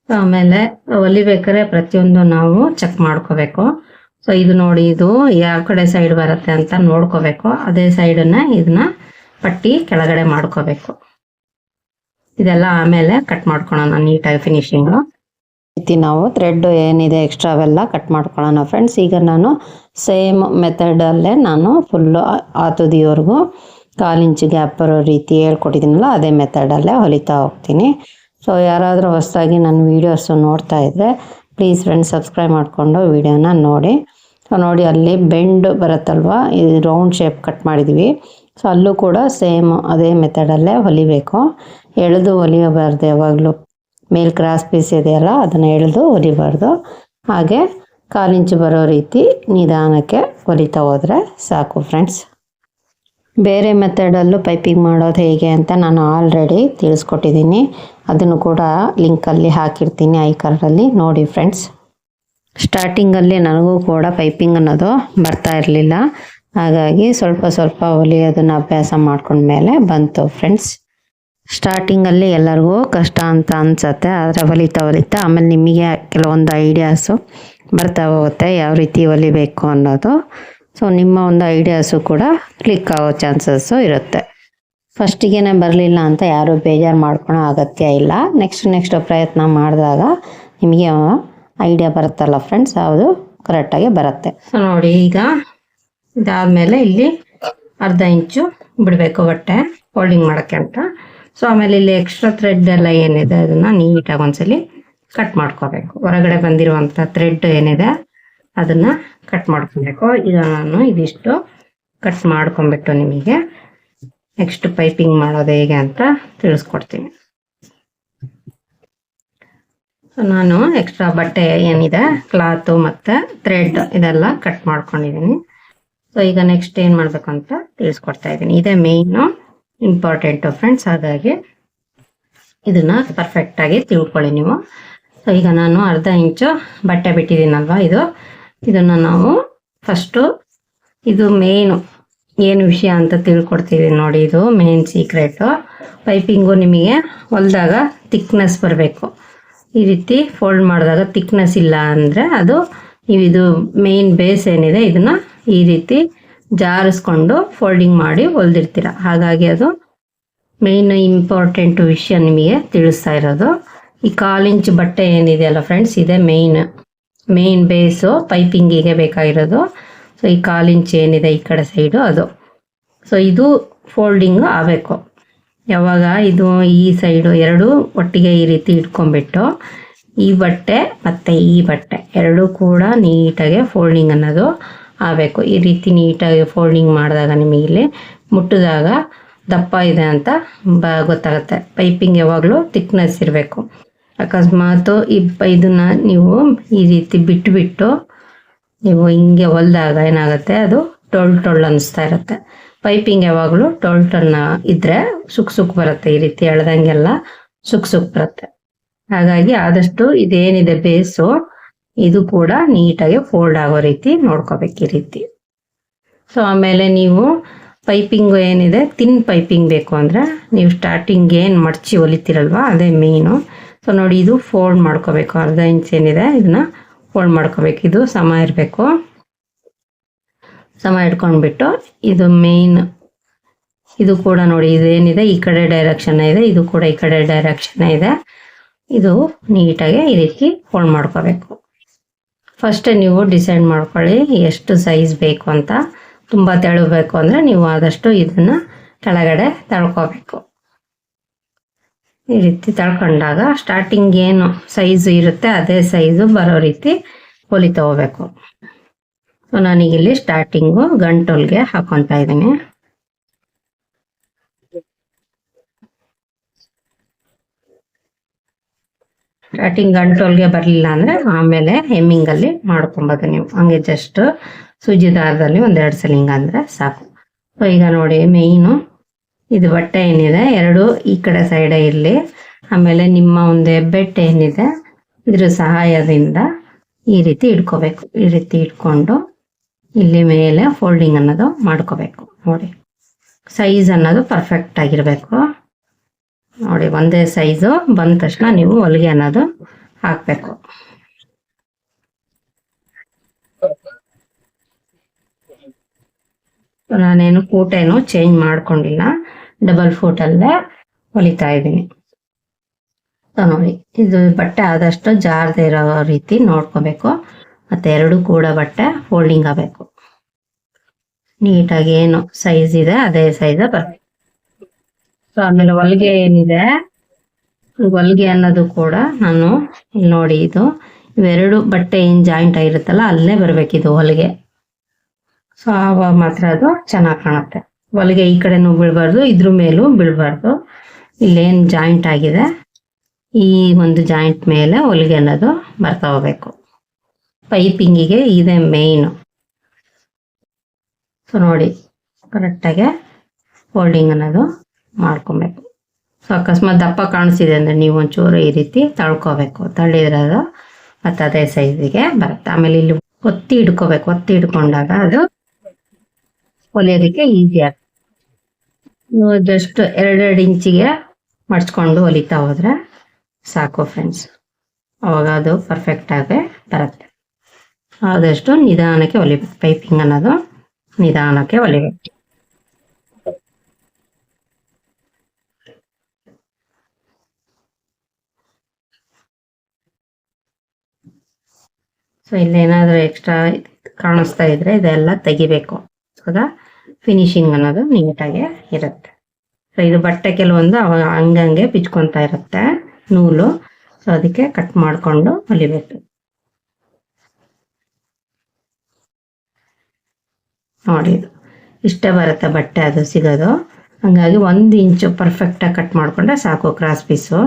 ಆಮೇಲೆ ಹೊಲಿಬೇಕಾದ್ರೆ ಪ್ರತಿಯೊಂದು ನಾವು ಚೆಕ್ ಮಾಡ್ಕೋಬೇಕು. ಸೊ ಇದು ನೋಡಿ, ಇದು ಯಾವ ಕಡೆ ಸೈಡ್ ಬರುತ್ತೆ ಅಂತ ನೋಡ್ಕೋಬೇಕು. ಅದೇ ಸೈಡನ್ನ ಇದನ್ನ ಪಟ್ಟಿ ಕೆಳಗಡೆ ಮಾಡ್ಕೋಬೇಕು. ಇದೆಲ್ಲ ಆಮೇಲೆ ಕಟ್ ಮಾಡ್ಕೊಳೋಣ ನೀಟಾಗಿ ಫಿನಿಶಿಂಗು ರೀತಿ ನಾವು ಥ್ರೆಡ್ ಏನಿದೆ ಎಕ್ಸ್ಟ್ರಾ ಅವೆಲ್ಲ ಕಟ್ ಮಾಡ್ಕೊಳ್ಳೋಣ ಫ್ರೆಂಡ್ಸ್ ಈಗ ನಾನು ಸೇಮ್ ಮೆಥಡಲ್ಲೇ ನಾನು ಫುಲ್ಲು ಆ ತುದಿವರೆಗೂ ಕಾಲು ಗ್ಯಾಪ್ ಬರೋ ರೀತಿ ಹೇಳ್ಕೊಟ್ಟಿದ್ದೀನಲ್ಲ, ಅದೇ ಮೆಥಡಲ್ಲೇ ಹೊಲಿತಾ ಹೋಗ್ತೀನಿ. ಸೊ ಯಾರಾದರೂ ಹೊಸದಾಗಿ ನನ್ನ ವೀಡಿಯೋಸು ನೋಡ್ತಾ ಇದ್ದರೆ ಪ್ಲೀಸ್ ಫ್ರೆಂಡ್ಸ್ ಸಬ್ಸ್ಕ್ರೈಬ್ ಮಾಡಿಕೊಂಡು ವೀಡಿಯೋನ ನೋಡಿ. ಸೊ ನೋಡಿ, ಅಲ್ಲಿ ಬೆಂಡ್ ಬರುತ್ತಲ್ವ? ಇದು ರೌಂಡ್ ಶೇಪ್ ಕಟ್ ಮಾಡಿದ್ವಿ. ಸೊ ಅಲ್ಲೂ ಕೂಡ ಸೇಮ್ ಅದೇ ಮೆಥಡಲ್ಲೇ ಹೊಲಿಬೇಕು. ಎಳೆದು ಹೊಲಿಯಬಾರ್ದು ಯಾವಾಗಲೂ. ಮೇಲ್ ಕ್ರಾಸ್ ಪೀಸ್ ಇದೆಯಲ್ಲ, ಅದನ್ನು ಎಳೆದು ಹೊಲಿಬಾರ್ದು. ಹಾಗೆ ಕಾಲಿಂಚು ಬರೋ ರೀತಿ ನಿಧಾನಕ್ಕೆ ಹೊಲಿತಾ ಹೋದರೆ ಸಾಕು ಫ್ರೆಂಡ್ಸ್ ಬೇರೆ ಮೆಥಡಲ್ಲೂ ಪೈಪಿಂಗ್ ಮಾಡೋದು ಹೇಗೆ ಅಂತ ನಾನು ಆಲ್ರೆಡಿ ತಿಳಿಸ್ಕೊಟ್ಟಿದ್ದೀನಿ. ಅದನ್ನು ಕೂಡ ಲಿಂಕಲ್ಲಿ ಹಾಕಿರ್ತೀನಿ ಐ ಕಾರ್ಡಲ್ಲಿ ನೋಡಿ ಫ್ರೆಂಡ್ಸ್ ಸ್ಟಾರ್ಟಿಂಗಲ್ಲಿ ನನಗೂ ಕೂಡ ಪೈಪಿಂಗ್ ಅನ್ನೋದು ಬರ್ತಾ ಇರಲಿಲ್ಲ. ಹಾಗಾಗಿ ಸ್ವಲ್ಪ ಸ್ವಲ್ಪ ಹೊಲಿಯೋದನ್ನು ಅಭ್ಯಾಸ ಮಾಡ್ಕೊಂಡ್ಮೇಲೆ ಬಂತು ಫ್ರೆಂಡ್ಸ್ ಸ್ಟಾರ್ಟಿಂಗಲ್ಲಿ ಎಲ್ಲರಿಗೂ ಕಷ್ಟ ಅಂತ ಅನ್ಸತ್ತೆ. ಆದರೆ ಹೊಲಿತಾ ಹೊಲಿತಾ ಆಮೇಲೆ ನಿಮಗೆ ಕೆಲವೊಂದು ಐಡಿಯಾಸು ಬರ್ತಾ ಹೋಗುತ್ತೆ. ಯಾವ ರೀತಿ ಹೊಲಿಬೇಕು ಅನ್ನೋದು. ಸೊ ನಿಮ್ಮ ಒಂದು ಐಡಿಯಾಸು ಕೂಡ ಕ್ಲಿಕ್ ಆಗೋ ಚಾನ್ಸಸ್ಸು ಇರುತ್ತೆ. ಫಸ್ಟಿಗೇನೆ ಬರಲಿಲ್ಲ ಅಂತ ಯಾರೂ ಬೇಜಾರು ಮಾಡ್ಕೊಳೋ ಅಗತ್ಯ ಇಲ್ಲ. ನೆಕ್ಸ್ಟ್ ನೆಕ್ಸ್ಟ್ ಪ್ರಯತ್ನ ಮಾಡಿದಾಗ ನಿಮಗೆ ಐಡಿಯಾ ಬರುತ್ತಲ್ಲ ಫ್ರೆಂಡ್ಸ್ ಅದು ಕರೆಕ್ಟಾಗಿ ಬರುತ್ತೆ. ಸೊ ನೋಡಿ ಈಗ ಇದಾದಮೇಲೆ ಇಲ್ಲಿ ಅರ್ಧ ಇಂಚು ಬಿಡಬೇಕು ಬಟ್ಟೆ ಫೋಲ್ಡಿಂಗ್ ಮಾಡೋಕ್ಕೆ ಅಂತ. ಸೊ ಆಮೇಲೆ ಇಲ್ಲಿ ಎಕ್ಸ್ಟ್ರಾ ಥ್ರೆಡ್ ಎಲ್ಲ ಏನಿದೆ ಅದನ್ನು ನೀಟಾಗಿ ಒಂದ್ಸಲಿ ಕಟ್ ಮಾಡ್ಕೋಬೇಕು. ಹೊರಗಡೆ ಬಂದಿರುವಂಥ ಥ್ರೆಡ್ ಏನಿದೆ ಅದನ್ನು ಕಟ್ ಮಾಡ್ಕೊಬೇಕು. ಈಗ ನಾನು ಇದಿಷ್ಟು ಕಟ್ ಮಾಡ್ಕೊಂಬಿಟ್ಟು ನಿಮಗೆ ನೆಕ್ಸ್ಟ್ ಪೈಪಿಂಗ್ ಮಾಡೋದು ಹೇಗೆ ಅಂತ ತಿಳಿಸ್ಕೊಡ್ತೀನಿ. ಸೊ ನಾನು ಎಕ್ಸ್ಟ್ರಾ ಬಟ್ಟೆ ಏನಿದೆ ಕ್ಲಾತು ಮತ್ತು ಥ್ರೆಡ್ ಇದೆಲ್ಲ ಕಟ್ ಮಾಡ್ಕೊಂಡಿದ್ದೀನಿ. ಸೊ ಈಗ ನೆಕ್ಸ್ಟ್ ಏನು ಮಾಡಬೇಕು ಅಂತ ತಿಳಿಸ್ಕೊಡ್ತಾ ಇದ್ದೀನಿ. ಇದೇ ಮೇಯ್ನು ಇಂಪಾರ್ಟೆಂಟು ಫ್ರೆಂಡ್ಸ್ ಹಾಗಾಗಿ ಇದನ್ನ ಪರ್ಫೆಕ್ಟಾಗಿ ತಿಳ್ಕೊಳ್ಳಿ ನೀವು. ಸೊ ಈಗ ನಾನು ಅರ್ಧ ಇಂಚು ಬಟ್ಟೆ ಬಿಟ್ಟಿದ್ದೀನಲ್ವಾ ಇದು? ಇದನ್ನು ನಾವು ಫಸ್ಟು ಇದು ಮೇಯ್ನು ಏನು ವಿಷಯ ಅಂತ ತಿಳ್ಕೊಡ್ತೀವಿ ನೋಡಿ, ಇದು ಮೇನ್ ಸೀಕ್ರೆಟು ಪೈಪಿಂಗು ನಿಮಗೆ ಹೊಲ್ದಾಗ ತಿಕ್ನೆಸ್ ಬರಬೇಕು. ಈ ರೀತಿ ಫೋಲ್ಡ್ ಮಾಡಿದಾಗ ತಿಕ್ನೆಸ್ ಇಲ್ಲ ಅಂದರೆ ಅದು ಇದು ಮೇನ್ ಬೇಸ್ ಏನಿದೆ, ಇದನ್ನ ಈ ರೀತಿ ಜಾರಿಸ್ಕೊಂಡು ಫೋಲ್ಡಿಂಗ್ ಮಾಡಿ ಹೊಲ್ದಿರ್ತೀರ. ಹಾಗಾಗಿ ಅದು ಮೇನ್ ಇಂಪಾರ್ಟೆಂಟ್ ವಿಷಯ ನಿಮಗೆ ತಿಳಿಸ್ತಾ ಇರೋದು. ಈ ಕಾಲಿಂಚ್ ಬಟ್ಟೆ ಏನಿದೆಯಲ್ಲ ಫ್ರೆಂಡ್ಸ್ ಇದೆ ಮೇಯ್ನ್ ಮೇನ್ ಬೇಸು ಪೈಪಿಂಗಿಗೆ ಬೇಕಾಗಿರೋದು. ಸೊ ಈ ಕಾಲಿಂಚ್ ಏನಿದೆ ಈ ಕಡೆ ಸೈಡು ಅದು. ಸೊ ಇದು ಫೋಲ್ಡಿಂಗ್ ಆಗಬೇಕು. ಯಾವಾಗ ಇದು ಈ ಸೈಡು ಎರಡು ಒಟ್ಟಿಗೆ ಈ ರೀತಿ ಇಟ್ಕೊಂಡ್ಬಿಟ್ಟು, ಈ ಬಟ್ಟೆ ಮತ್ತು ಈ ಬಟ್ಟೆ ಎರಡೂ ಕೂಡ ನೀಟಾಗಿ ಫೋಲ್ಡಿಂಗ್ ಅನ್ನೋದು ಆಗಬೇಕು. ಈ ರೀತಿ ನೀಟಾಗಿ ಫೋಲ್ಡಿಂಗ್ ಮಾಡಿದಾಗ ನಿಮಗೆ ಇಲ್ಲಿ ಮುಟ್ಟಿದಾಗ ದಪ್ಪ ಇದೆ ಅಂತ ಬ ಗೊತ್ತಾಗುತ್ತೆ ಪೈಪಿಂಗ್ ಯಾವಾಗಲೂ ತಿಕ್ನೆಸ್ ಇರಬೇಕು. ಅಕಸ್ಮಾತು ಇಪ್ಪ ಇದನ್ನ ನೀವು ಈ ರೀತಿ ಬಿಟ್ಬಿಟ್ಟು ನೀವು ಹಿಂಗೆ ಹೊಲ್ದಾಗ ಏನಾಗುತ್ತೆ, ಅದು ಟೊಳ್ ಟೊಳ್ ಅನಿಸ್ತಾ ಇರುತ್ತೆ. ಪೈಪಿಂಗ್ ಯಾವಾಗಲೂ ಟೊಳ್ ಟೊಳ್ನ ಇದ್ರೆ ಸುಕ್ ಸುಕ್ ಬರುತ್ತೆ, ಈ ರೀತಿ ಎಳ್ದಂಗೆಲ್ಲ ಸುಕ್ ಸುಕ್ ಬರುತ್ತೆ. ಹಾಗಾಗಿ ಆದಷ್ಟು ಇದೇನಿದೆ ಬೇಸು, ಇದು ಕೂಡ ನೀಟಾಗಿ ಫೋಲ್ಡ್ ಆಗೋ ರೀತಿ ನೋಡ್ಕೋಬೇಕು ಈ ರೀತಿ. ಸೊ ಆಮೇಲೆ ನೀವು ಪೈಪಿಂಗು ಏನಿದೆ ತಿನ್ ಪೈಪಿಂಗ್ ಬೇಕು ಅಂದರೆ ನೀವು ಸ್ಟಾರ್ಟಿಂಗ್ ಏನು ಮಡಚಿ ಹೊಲಿತೀರಲ್ವ, ಅದೇ ಮೇಯ್ನು ಸೊ ನೋಡಿ, ಇದು ಫೋಲ್ಡ್ ಮಾಡ್ಕೋಬೇಕು. ಅರ್ಧ ಇಂಚ್ ಏನಿದೆ, ಇದನ್ನ ಫೋಲ್ಡ್ ಮಾಡ್ಕೋಬೇಕು. ಇದು ಸಮ ಇರಬೇಕು. ಸಮ ಇಟ್ಕೊಂಡ್ಬಿಟ್ಟು, ಇದು ಮೇನ್ ಇದು ಕೂಡ ನೋಡಿ, ಇದೇನಿದೆ, ಈ ಕಡೆ ಡೈರೆಕ್ಷನ್ ಇದೆ, ಇದು ಕೂಡ ಈ ಕಡೆ ಡೈರೆಕ್ಷನ್ ಇದೆ. ಇದು ನೀಟಾಗಿ ಈ ರೀತಿ ಫೋಲ್ಡ್ ಮಾಡ್ಕೋಬೇಕು. ಫಸ್ಟ್ ನೀವು ಡಿಸೈಡ್ ಮಾಡ್ಕೊಳ್ಳಿ, ಎಷ್ಟು ಸೈಜ್ ಬೇಕು ಅಂತ. ತುಂಬ ತೆಳುಬೇಕು ಅಂದರೆ ನೀವು ಆದಷ್ಟು ಇದನ್ನ ಕೆಳಗಡೆ ತಳ್ಕೋಬೇಕು. ಈ ರೀತಿ ತಳ್ಕೊಂಡಾಗ ಸ್ಟಾರ್ಟಿಂಗ್ ಏನು ಸೈಜು ಇರುತ್ತೆ, ಅದೇ ಸೈಜು ಬರೋ ರೀತಿ ಹೊಲಿ ತಗೋಬೇಕು. ಸೊ ನಾನೀಗಿಲ್ಲಿ ಸ್ಟಾರ್ಟಿಂಗು ಗಂಟೊಲ್ಗೆ ಹಾಕೊತಾ ಇದ್ದೀನಿ. ಸ್ಟಾರ್ಟಿಂಗ್ ಗಂಟೊಲ್ಗೆ ಬರಲಿಲ್ಲ ಅಂದ್ರೆ ಆಮೇಲೆ ಹೆಮ್ಮಿಂಗಲ್ಲಿ ಮಾಡ್ಕೊಬೋದು ನೀವು. ಹಂಗೆ ಜಸ್ಟ್ ಸೂಜಿ ದಾರದಲ್ಲಿ ಒಂದೆರಡು ಸಲಿಂಗ ಅಂದ್ರೆ ಸಾಕು. ಸೊ ಈಗ ನೋಡಿ ಮೇಯ್ನು ಇದು ಬಟ್ಟೆ ಏನಿದೆ? ಎರಡು ಈ ಕಡೆ ಸೈಡ್ ಇರಲಿ. ಆಮೇಲೆ ನಿಮ್ಮ ಒಂದು ಹೆಬ್ಬೆಟ್ಟೆ ಏನಿದೆ? ಇದ್ರ ಸಹಾಯದಿಂದ ಈ ರೀತಿ ಇಟ್ಕೋಬೇಕು. ಈ ರೀತಿ ಇಟ್ಕೊಂಡು ಇಲ್ಲಿ ಮೇಲೆ ಫೋಲ್ಡಿಂಗ್ ಅನ್ನೋದು ಮಾಡ್ಕೋಬೇಕು. ನೋಡಿ. ಸೈಜ್ ಅನ್ನೋದು ಪರ್ಫೆಕ್ಟ್ ಆಗಿರಬೇಕು. ನೋಡಿ, ಒಂದೇ ಸೈಜು ಬಂದ ತಕ್ಷಣ ನೀವು ಹೊಲಿಗೆ ಅನ್ನೋದು ಹಾಕಬೇಕು. ನಾನೇನು ಕೂಟೇನು ಚೇಂಜ್ ಮಾಡ್ಕೊಂಡಿಲ್ಲ. ಡಬಲ್ ಫೂಟಲ್ಲೇ ಹೊಲಿತಾ ಇದ್ದೀನಿ. ನೋಡಿ, ಇದು ಬಟ್ಟೆ ಆದಷ್ಟು ಜಾರದೆ ಇರೋ ರೀತಿ ನೋಡ್ಕೋಬೇಕು. ಮತ್ತೆ ಎರಡು ಕೂಡ ಬಟ್ಟೆ ಫೋಲ್ಡಿಂಗ್ ಆಗಬೇಕು. ನೀಟಾಗಿ ಏನು ಸೈಜ್ ಇದೆ, ಅದೇ ಸೈಜ್ ಬರಬೇಕು ಸೊ ಆಮೇಲೆ ಹೊಲಿಗೆ ಏನಿದೆ? ಹೊಲಿಗೆ ಅನ್ನೋದು ಕೂಡ ನಾನು ಇಲ್ಲಿ ನೋಡಿ, ಇದು ಇವೆರಡು ಬಟ್ಟೆ ಏನು ಜಾಯಿಂಟ್ ಆಗಿರುತ್ತಲ್ಲ, ಅಲ್ಲೇ ಬರ್ಬೇಕಿದು ಹೊಲಿಗೆ. ಸೊ ಆವಾಗ ಮಾತ್ರ ಅದು ಚೆನ್ನಾಗಿ ಕಾಣುತ್ತೆ. ಹೊಲಿಗೆ ಈ ಕಡೆನೂ ಬೀಳಬಾರ್ದು, ಇದ್ರ ಮೇಲೂ ಬೀಳಬಾರ್ದು. ಇಲ್ಲೇನು ಜಾಯಿಂಟ್ ಆಗಿದೆ. ಈ ಒಂದು ಜಾಯಿಂಟ್ ಮೇಲೆ ಹೊಲಿಗೆ ಅನ್ನೋದು ಬರ್ತಾ ಹೋಗ್ಬೇಕು. ಪೈಪಿಂಗಿಗೆ ಇದೆ ಮೇಯ್ನು ಸೊ ನೋಡಿ ಕರೆಕ್ಟಾಗೆ ಫೋಲ್ಡಿಂಗ್ ಅನ್ನೋದು ಮಾಡ್ಕೊಬೇಕು. ಸೊ ಅಕಸ್ಮಾತ್ ದಪ್ಪ ಕಾಣಿಸಿದೆ ಅಂದರೆ ನೀವು ಒಂಚೂರು ಈ ರೀತಿ ತಳ್ಕೋಬೇಕು. ತಳ್ಳಿದ್ರೆ ಅದು ಮತ್ತು ಅದೇ ಸೈಜಿಗೆ ಬರುತ್ತೆ. ಆಮೇಲೆ ಇಲ್ಲಿ ಒತ್ತಿ ಹಿಡ್ಕೋಬೇಕು ಒತ್ತಿ ಹಿಡ್ಕೊಂಡಾಗ ಅದು ಹೊಲಿಯೋದಕ್ಕೆ ಈಸಿ ಆಗ್ತದೆ. ಜಸ್ಟ್ ಎರಡೆರಡು ಇಂಚಿಗೆ ಮಡ್ಚ್ಕೊಂಡು ಹೊಲಿತಾ ಹೋದ್ರೆ ಸಾಕು ಫ್ರೆಂಡ್ಸ್ ಅವಾಗ ಅದು ಪರ್ಫೆಕ್ಟಾಗಿ ಬರುತ್ತೆ. ಆದಷ್ಟು ನಿಧಾನಕ್ಕೆ ಹೊಲಿಬೇಕು ಪೈಪಿಂಗ್ ಅನ್ನೋದು ನಿಧಾನಕ್ಕೆ ಹೊಲಿಬೇಕು. ಸೊ ಇಲ್ಲೇನಾದರೂ ಎಕ್ಸ್ಟ್ರಾ ಕಾಣಿಸ್ತಾ ಇದ್ರೆ ಇದೆಲ್ಲ ತೆಗಿಬೇಕು. ಹೌದಾ? ಫಿನಿಶಿಂಗ್ ಅನ್ನೋದು ನೀಟಾಗಿ ಇರುತ್ತೆ. ಸೊ ಇದು ಬಟ್ಟೆ ಕೆಲವೊಂದು ಅವ ಹಂಗಂಗೆ ಬಿಚ್ಕೊಂತ ಇರುತ್ತೆ. ನೂಲು. ಸೊ ಅದಕ್ಕೆ ಕಟ್ ಮಾಡಿಕೊಂಡು ಹೊಲಿಬೇಕು. ನೋಡಿ, ಇದು ಇಷ್ಟೇ ಬರುತ್ತೆ ಬಟ್ಟೆ ಅದು ಸಿಗೋದು. ಹಂಗಾಗಿ ಒಂದು ಇಂಚು ಪರ್ಫೆಕ್ಟಾಗಿ ಕಟ್ ಮಾಡಿಕೊಂಡ್ರೆ ಸಾಕು ಕ್ರಾಸ್ ಪೀಸು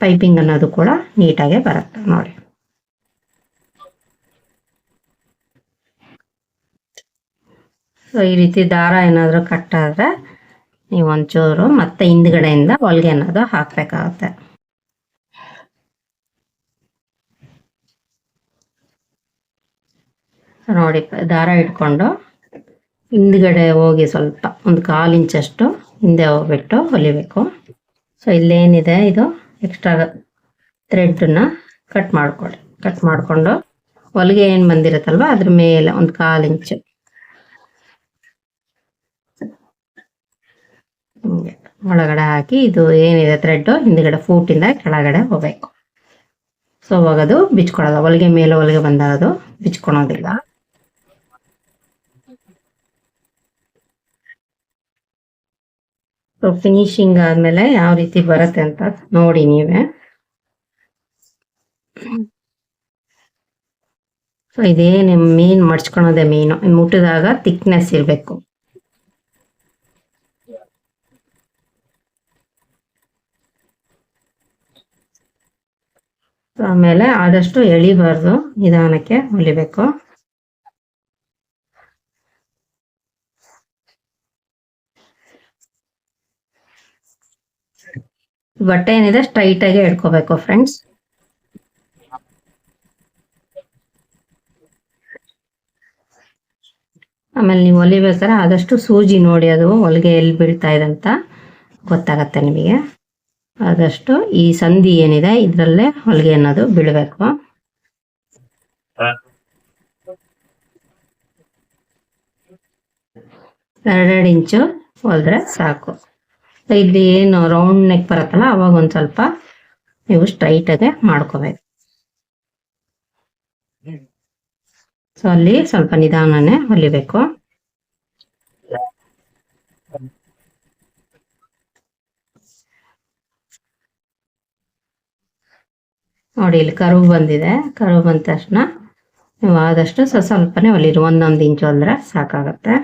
ಪೈಪಿಂಗ್ ಅನ್ನೋದು ಕೂಡ ನೀಟಾಗೆ ಬರುತ್ತೆ. ನೋಡಿ. ಸೊ ಈ ರೀತಿ ದಾರ ಏನಾದರೂ ಕಟ್ಟಾದ್ರೆ ನೀವು ಒಂಚೂರು ಮತ್ತೆ ಹಿಂದ್ಗಡೆಯಿಂದ ಹೊಲಿಗೆ ಅನ್ನೋದು ಹಾಕಬೇಕಾಗುತ್ತೆ. ನೋಡಿ, ದಾರ ಇಟ್ಕೊಂಡು ಹಿಂದ್ಗಡೆ ಹೋಗಿ ಸ್ವಲ್ಪ ಒಂದು ಕಾಲು ಇಂಚಷ್ಟು ಹಿಂದೆ ಹೋಗ್ಬಿಟ್ಟು ಹೊಲಿಬೇಕು. ಸೊ ಇಲ್ಲೇನಿದೆ ಇದು? ಎಕ್ಸ್ಟ್ರಾ ಥ್ರೆಡ್ಡನ್ನು ಕಟ್ ಮಾಡ್ಕೊಳ್ಳಿ ಕಟ್ ಮಾಡಿಕೊಂಡು ಹೊಲಿಗೆ ಏನು ಬಂದಿರುತ್ತಲ್ವ? ಅದ್ರ ಮೇಲೆ ಒಂದು ಕಾಲು ಇಂಚು. ಹಿಂಗೆ. ಒಳಗಡೆ ಹಾಕಿ ಇದು ಏನಿದೆ ಥ್ರೆಡ್ ಹಿಂದ್ಗಡೆ ಫೂಟಿಂದ ಕೆಳಗಡೆ ಹೋಗ್ಬೇಕು. ಸೊ ಅವಾಗ ಅದು ಬಿಚ್ಕೊಳ್ಳೋದು. ಹೊಲಿಗೆ ಮೇಲೆ ಹೊಲಿಗೆ ಬಂದಾಗ ಅದು ಬಿಚ್ಕೊಳೋದಿಲ್ಲ ಸೊ ಫಿನಿಶಿಂಗ್ ಆದಮೇಲೆ ಯಾವ ರೀತಿ ಬರುತ್ತೆ ಅಂತ ನೋಡಿ ನೀವೇ. ಸೊ ಇದೇನು ಮೀನ್ ಮಡ್ಚ್ಕೊಳೋದೆ ಮೀನು ಮುಟ್ಟಿದಾಗ ಥಿಕ್ನೆಸ್ ಇರಬೇಕು. ಆಮೇಲೆ ಆದಷ್ಟು ಎಳಿಬಾರ್ದು. ನಿಧಾನಕ್ಕೆ ಹೊಲಿಬೇಕು. ಬಟ್ಟೆ ಏನಿದೆ ಸ್ಟ್ರೈಟ್ ಆಗಿ ಎಳ್ಕೋಬೇಕು ಫ್ರೆಂಡ್ಸ್ ಆಮೇಲೆ ನೀವು ಹೊಲಿಬೇಕಾದ್ರೆ ಆದಷ್ಟು ಸೂಜಿ ನೋಡಿ ಅದು ಹೊಲಿಗೆ ಎಲ್ಲಿ ಬೀಳ್ತಾ ಇದೆ ಅಂತ ಗೊತ್ತಾಗತ್ತೆ ನಿಮಗೆ. ಆದಷ್ಟು ಈ ಸಂಧಿ ಏನಿದೆ ಇದರಲ್ಲೇ ಹೊಲಿಗೆ ಅನ್ನೋದು ಬೀಳಬೇಕು ಎರಡೆರಡು ಇಂಚು ಹೊಲಿದ್ರೆ ಸಾಕು. ಇಲ್ಲಿ ಏನು ರೌಂಡ್ ನೆಕ್ ಬರುತ್ತಲ್ಲ, ಅವಾಗ ಒಂದ್ ಸ್ವಲ್ಪ ನೀವು ಸ್ಟ್ರೈಟಾಗೆ ಮಾಡ್ಕೋಬೇಕು. ಸೊ ಅಲ್ಲಿ ಸ್ವಲ್ಪ ನಿಧಾನನೇ ಹೊಲಿಬೇಕು. ನೋಡಿ, ಇಲ್ಲಿ ಕರುವು ಬಂದಿದೆ. ಕರುವು ಬಂದ ತಕ್ಷಣ ನೀವು ಆದಷ್ಟು ಸ್ವಲ್ಪ ಸ್ವಲ್ಪನೇ ಹೊಲಿರಿ ಒಂದೊಂದು ಇಂಚು ಹೊಲಿದ್ರೆ ಸಾಕಾಗತ್ತೆ.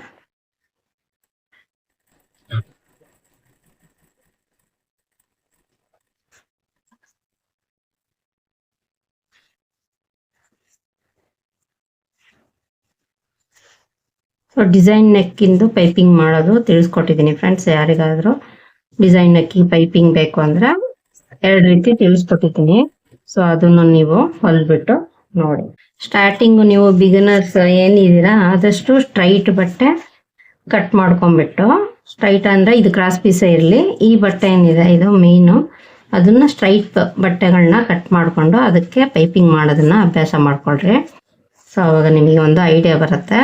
ಸೊ ಡಿಸೈನ್ ನೆಕ್ಕಿಂದು ಪೈಪಿಂಗ್ ಮಾಡೋದು ತಿಳಿಸ್ಕೊಟ್ಟಿದ್ದೀನಿ ಫ್ರೆಂಡ್ಸ್ ಯಾರಿಗಾದರೂ. ಡಿಸೈನ್ ನೆಕ್ಕಿಗೆ ಪೈಪಿಂಗ್ ಬೇಕು ಅಂದ್ರೆ ಎರಡು ರೀತಿ ತಿಳಿಸ್ಕೊಟ್ಟಿದ್ದೀನಿ. ಸೊ ಅದನ್ನು ನೀವು ಹೊಲ್ಬಿಟ್ಟು ನೋಡಿ. ಸ್ಟಾರ್ಟಿಂಗು ನೀವು ಬಿಗಿನರ್ಸ್ ಏನಿದ್ದೀರಾ, ಆದಷ್ಟು ಸ್ಟ್ರೈಟ್ ಬಟ್ಟೆ ಕಟ್ ಮಾಡ್ಕೊಂಡ್ಬಿಟ್ಟು ಸ್ಟ್ರೈಟ್ ಅಂದ್ರೆ ಇದು ಕ್ರಾಸ್ ಪೀಸೇ ಇರಲಿ, ಈ ಬಟ್ಟೆ ಏನಿದೆ, ಇದು ಮೇಯ್ನು ಅದನ್ನ ಸ್ಟ್ರೈಟ್ ಬಟ್ಟೆಗಳನ್ನ ಕಟ್ ಮಾಡಿಕೊಂಡು ಅದಕ್ಕೆ ಪೈಪಿಂಗ್ ಮಾಡೋದನ್ನ ಅಭ್ಯಾಸ ಮಾಡ್ಕೊಳ್ರಿ. ಸೊ ಅವಾಗ ನಿಮಗೆ ಒಂದು ಐಡಿಯಾ ಬರುತ್ತೆ.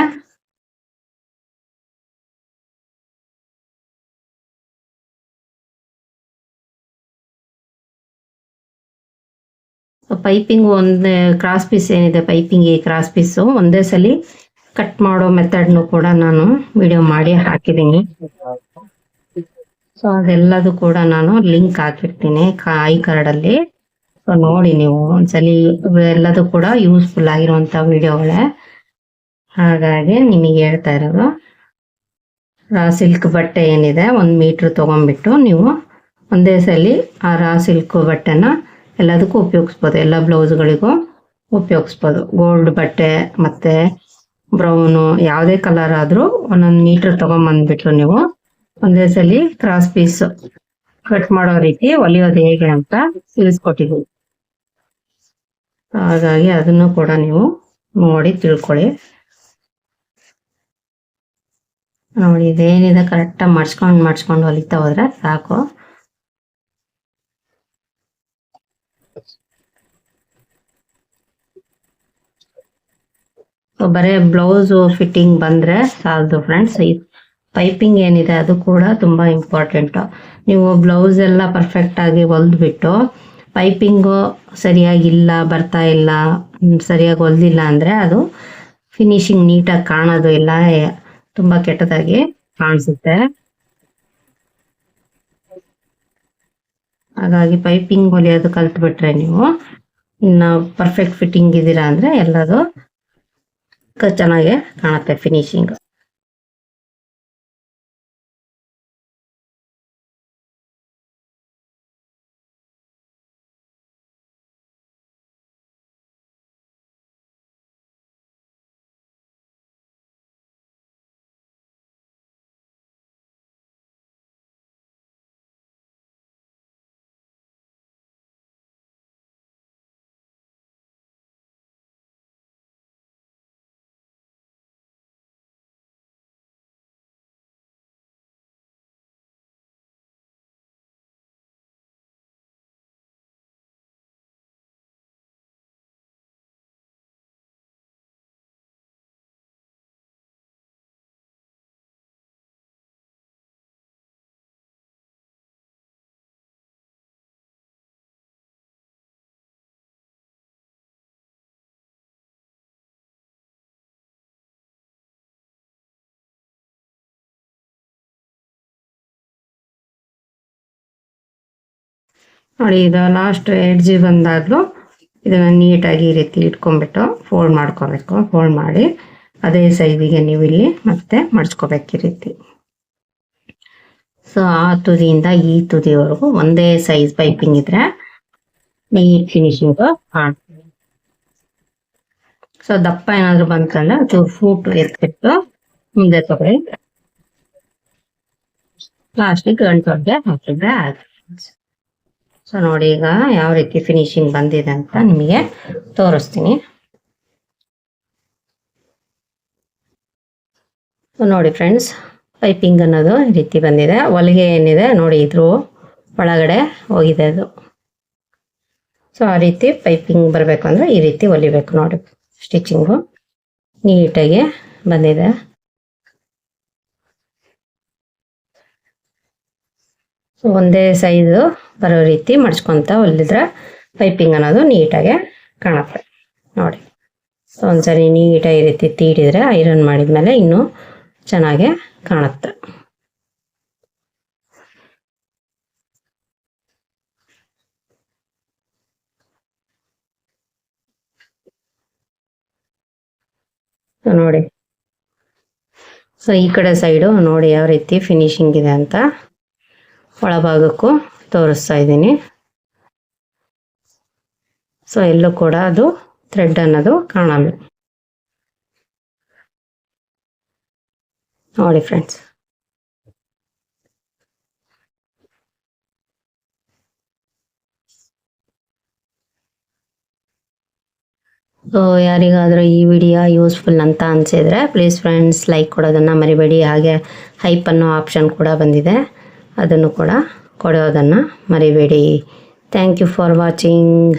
ಪೈಪಿಂಗ್ ಒಂದೇ ಕ್ರಾಸ್ ಪೀಸ್ ಏನಿದೆ ಪೈಪಿಂಗ್ ಈ ಕ್ರಾಸ್ ಪೀಸು ಒಂದೇ ಸಲ ಕಟ್ ಮಾಡೋ ಮೆಥಡ್ನು ಕೂಡ ನಾನು ವಿಡಿಯೋ ಮಾಡಿ ಹಾಕಿದ್ದೀನಿ. ಸೊ ಅದೆಲ್ಲದು ಕೂಡ ನಾನು ಲಿಂಕ್ ಹಾಕಿರ್ತೀನಿ ಐ ಕಾರ್ಡಲ್ಲಿ ಸೊ ನೋಡಿ ನೀವು ಒಂದ್ಸಲಿ ಎಲ್ಲದು ಕೂಡ ಯೂಸ್ಫುಲ್ ಆಗಿರುವಂತ ವಿಡಿಯೋಗಳೇ ಹಾಗಾಗಿ ನಿಮಗೆ ಹೇಳ್ತಾ ಇರೋದು, ರಾ ಸಿಲ್ಕ್ ಬಟ್ಟೆ ಏನಿದೆ, ಒಂದು ಮೀಟ್ರ್ ತೊಗೊಂಡ್ಬಿಟ್ಟು ನೀವು ಒಂದೇ ಸಲ ಆ ರಾ ಸಿಲ್ಕ್ ಬಟ್ಟೆನ ಎಲ್ಲದಕ್ಕೂ ಉಪಯೋಗಿಸ್ಬೋದು. ಎಲ್ಲ ಬ್ಲೌಸ್ಗಳಿಗೂ ಉಪಯೋಗಿಸ್ಬೋದು. ಗೋಲ್ಡ್ ಬಟ್ಟೆ, ಮತ್ತು ಬ್ರೌನು ಯಾವುದೇ ಕಲರ್ ಆದರೂ ಒಂದೊಂದು ಮೀಟ್ರ್ ತೊಗೊಂಬಂದ್ಬಿಟ್ರು ನೀವು, ಒಂದೇ ಸಲ ಕ್ರಾಸ್ ಪೀಸ್ ಕಟ್ ಮಾಡೋ ರೀತಿ ಹೊಲಿಯೋದು ಹೇಗೆ ಅಂತ ತಿಳಿಸ್ಕೊಟ್ಟಿದ್ವಿ ಹಾಗಾಗಿ ಅದನ್ನು ಕೂಡ ನೀವು ನೋಡಿ ತಿಳ್ಕೊಳ್ಳಿ. ನೋಡಿ, ಇದೇನಿದೆ? ಕರೆಕ್ಟಾಗಿ ಮಡ್ಸ್ಕೊಂಡು ಮಡ್ಸ್ಕೊಂಡು ಹೊಲಿತಾ ಹೋದ್ರೆ ಸಾಕು. ಬರೀ ಬ್ಲೌಸ್ ಫಿಟ್ಟಿಂಗ್ ಬಂದರೆ ಸಾಲದು ಫ್ರೆಂಡ್ಸ್ ಪೈಪಿಂಗ್ ಏನಿದೆ ಅದು ಕೂಡ ತುಂಬ ಇಂಪಾರ್ಟೆಂಟು ನೀವು ಬ್ಲೌಸ್ ಎಲ್ಲ ಪರ್ಫೆಕ್ಟಾಗಿ ಹೊಲ್ದ್ಬಿಟ್ಟು ಪೈಪಿಂಗು ಸರಿಯಾಗಿಲ್ಲ, ಬರ್ತಾ ಇಲ್ಲ, ಸರಿಯಾಗಿ ಹೊಲ್ದಿಲ್ಲ ಅಂದರೆ ಅದು ಫಿನಿಶಿಂಗ್ ನೀಟಾಗಿ ಕಾಣೋದು ಇಲ್ಲ ತುಂಬ ಕೆಟ್ಟದಾಗಿ ಕಾಣಿಸುತ್ತೆ. ಹಾಗಾಗಿ ಪೈಪಿಂಗ್ ಹೊಲಿಯೋದು ಕಲ್ತ್ಬಿಟ್ರೆ ನೀವು ಇನ್ನು ಪರ್ಫೆಕ್ಟ್ ಫಿಟ್ಟಿಂಗ್ ಇದ್ದೀರಾ ಅಂದರೆ ಎಲ್ಲದು ಚೆನ್ನಾಗಿ ಕಾಣುತ್ತೆ ಫಿನಿಶಿಂಗ್ ನೋಡಿ, ಇದು ಲಾಸ್ಟ್ ಎಡ್ಜಿ ಬಂದಾಗಲೂ ಇದನ್ನು ನೀಟಾಗಿ ಈ ರೀತಿ ಇಟ್ಕೊಂಡ್ಬಿಟ್ಟು ಫೋಲ್ಡ್ ಮಾಡ್ಕೋಬೇಕು. ಫೋಲ್ಡ್ ಮಾಡಿ ಅದೇ ಸೈಜಿಗೆ ನೀವು ಇಲ್ಲಿ ಮತ್ತೆ ಮಡ್ಚ್ಕೋಬೇಕು ಈ ರೀತಿ. ಸೊ ಆ ತುದಿಯಿಂದ ಈ ತುದಿವರೆಗೂ ಒಂದೇ ಸೈಜ್ ಪೈಪಿಂಗ್ ಇದ್ರೆ ನೀಟ್ ಫಿನಿಶಿಂಗ್ ಮಾಡ್ತೀವಿ ಸೊ ದಪ್ಪ ಏನಾದ್ರು ಬಂತಂದ್ರೆ ಅದು ಫೂಟ್ ಎತ್ಬಿಟ್ಟು ಮುಂದೆ ತಗೊಳ್ಳಿ. ಲಾಸ್ಟಿಗೆ ಗಂಟೊಳಗೆ ಹಾಕಿದ್ರೆ ಆಯ್ತು ಸೊ ನೋಡಿ ಈಗ ಯಾವ ರೀತಿ ಫಿನಿಶಿಂಗ್ ಬಂದಿದೆ ಅಂತ ನಿಮಗೆ ತೋರಿಸ್ತೀನಿ. ನೋಡಿ ಫ್ರೆಂಡ್ಸ್ ಪೈಪಿಂಗ್ ಅನ್ನೋದು ಈ ರೀತಿ ಬಂದಿದೆ. ಹೊಲಿಗೆ ಏನಿದೆ ನೋಡಿ ಇದ್ರು ಒಳಗಡೆ ಹೋಗಿದೆ ಅದು. ಸೊ ಆ ರೀತಿ ಪೈಪಿಂಗ್ ಬರಬೇಕು ಅಂದರೆ ಈ ರೀತಿ ಹೊಲಿಬೇಕು ನೋಡಿ ಸ್ಟಿಚಿಂಗು ನೀಟಾಗಿ ಬಂದಿದೆ. ಸೊ ಒಂದೇ ಸೈಜು ಬರೋ ರೀತಿ ಮಡ್ಚ್ಕೊಂತ ಹೊಲಿದ್ರೆ ಪೈಪಿಂಗ್ ಅನ್ನೋದು ನೀಟಾಗೆ ಕಾಣುತ್ತೆ. ನೋಡಿ. ಸೊ ಒಂದ್ಸರಿ ನೀಟಾಗಿ ರೀತಿ ತೀಡಿದ್ರೆ ಐರನ್ ಮಾಡಿದ್ಮೇಲೆ ಇನ್ನೂ ಚೆನ್ನಾಗೆ ಕಾಣುತ್ತೆ. ನೋಡಿ. ಸೊ ಈ ಕಡೆ ಸೈಡು ನೋಡಿ ಯಾವ ರೀತಿ ಫಿನಿಶಿಂಗ್ ಇದೆ ಅಂತ. ಒಳಭಾಗಕ್ಕೂ ತೋರಿಸ್ತಾ ಇದ್ದೀನಿ. ಸೊ ಎಲ್ಲೂ ಕೂಡ ಅದು ಥ್ರೆಡ್ ಅನ್ನೋದು ಕಾಣಲ್ಲ. ನೋಡಿ ಫ್ರೆಂಡ್ಸ್ ಸೊ ಯಾರಿಗಾದರೂ ಈ ವಿಡಿಯೋ ಯೂಸ್ಫುಲ್ ಅಂತ ಅನಿಸಿದ್ರೆ ಪ್ಲೀಸ್ ಫ್ರೆಂಡ್ಸ್ ಲೈಕ್ ಕೊಡೋದನ್ನು ಮರಿಬೇಡಿ. ಹಾಗೆ ಹೈಪ್ ಅನ್ನೋ ಆಪ್ಷನ್ ಕೂಡ ಬಂದಿದೆ. ಅದನ್ನು ಕೂಡ ಕೊಡೋದನ್ನು ಮರಿಬೇಡಿ. Thank you for watching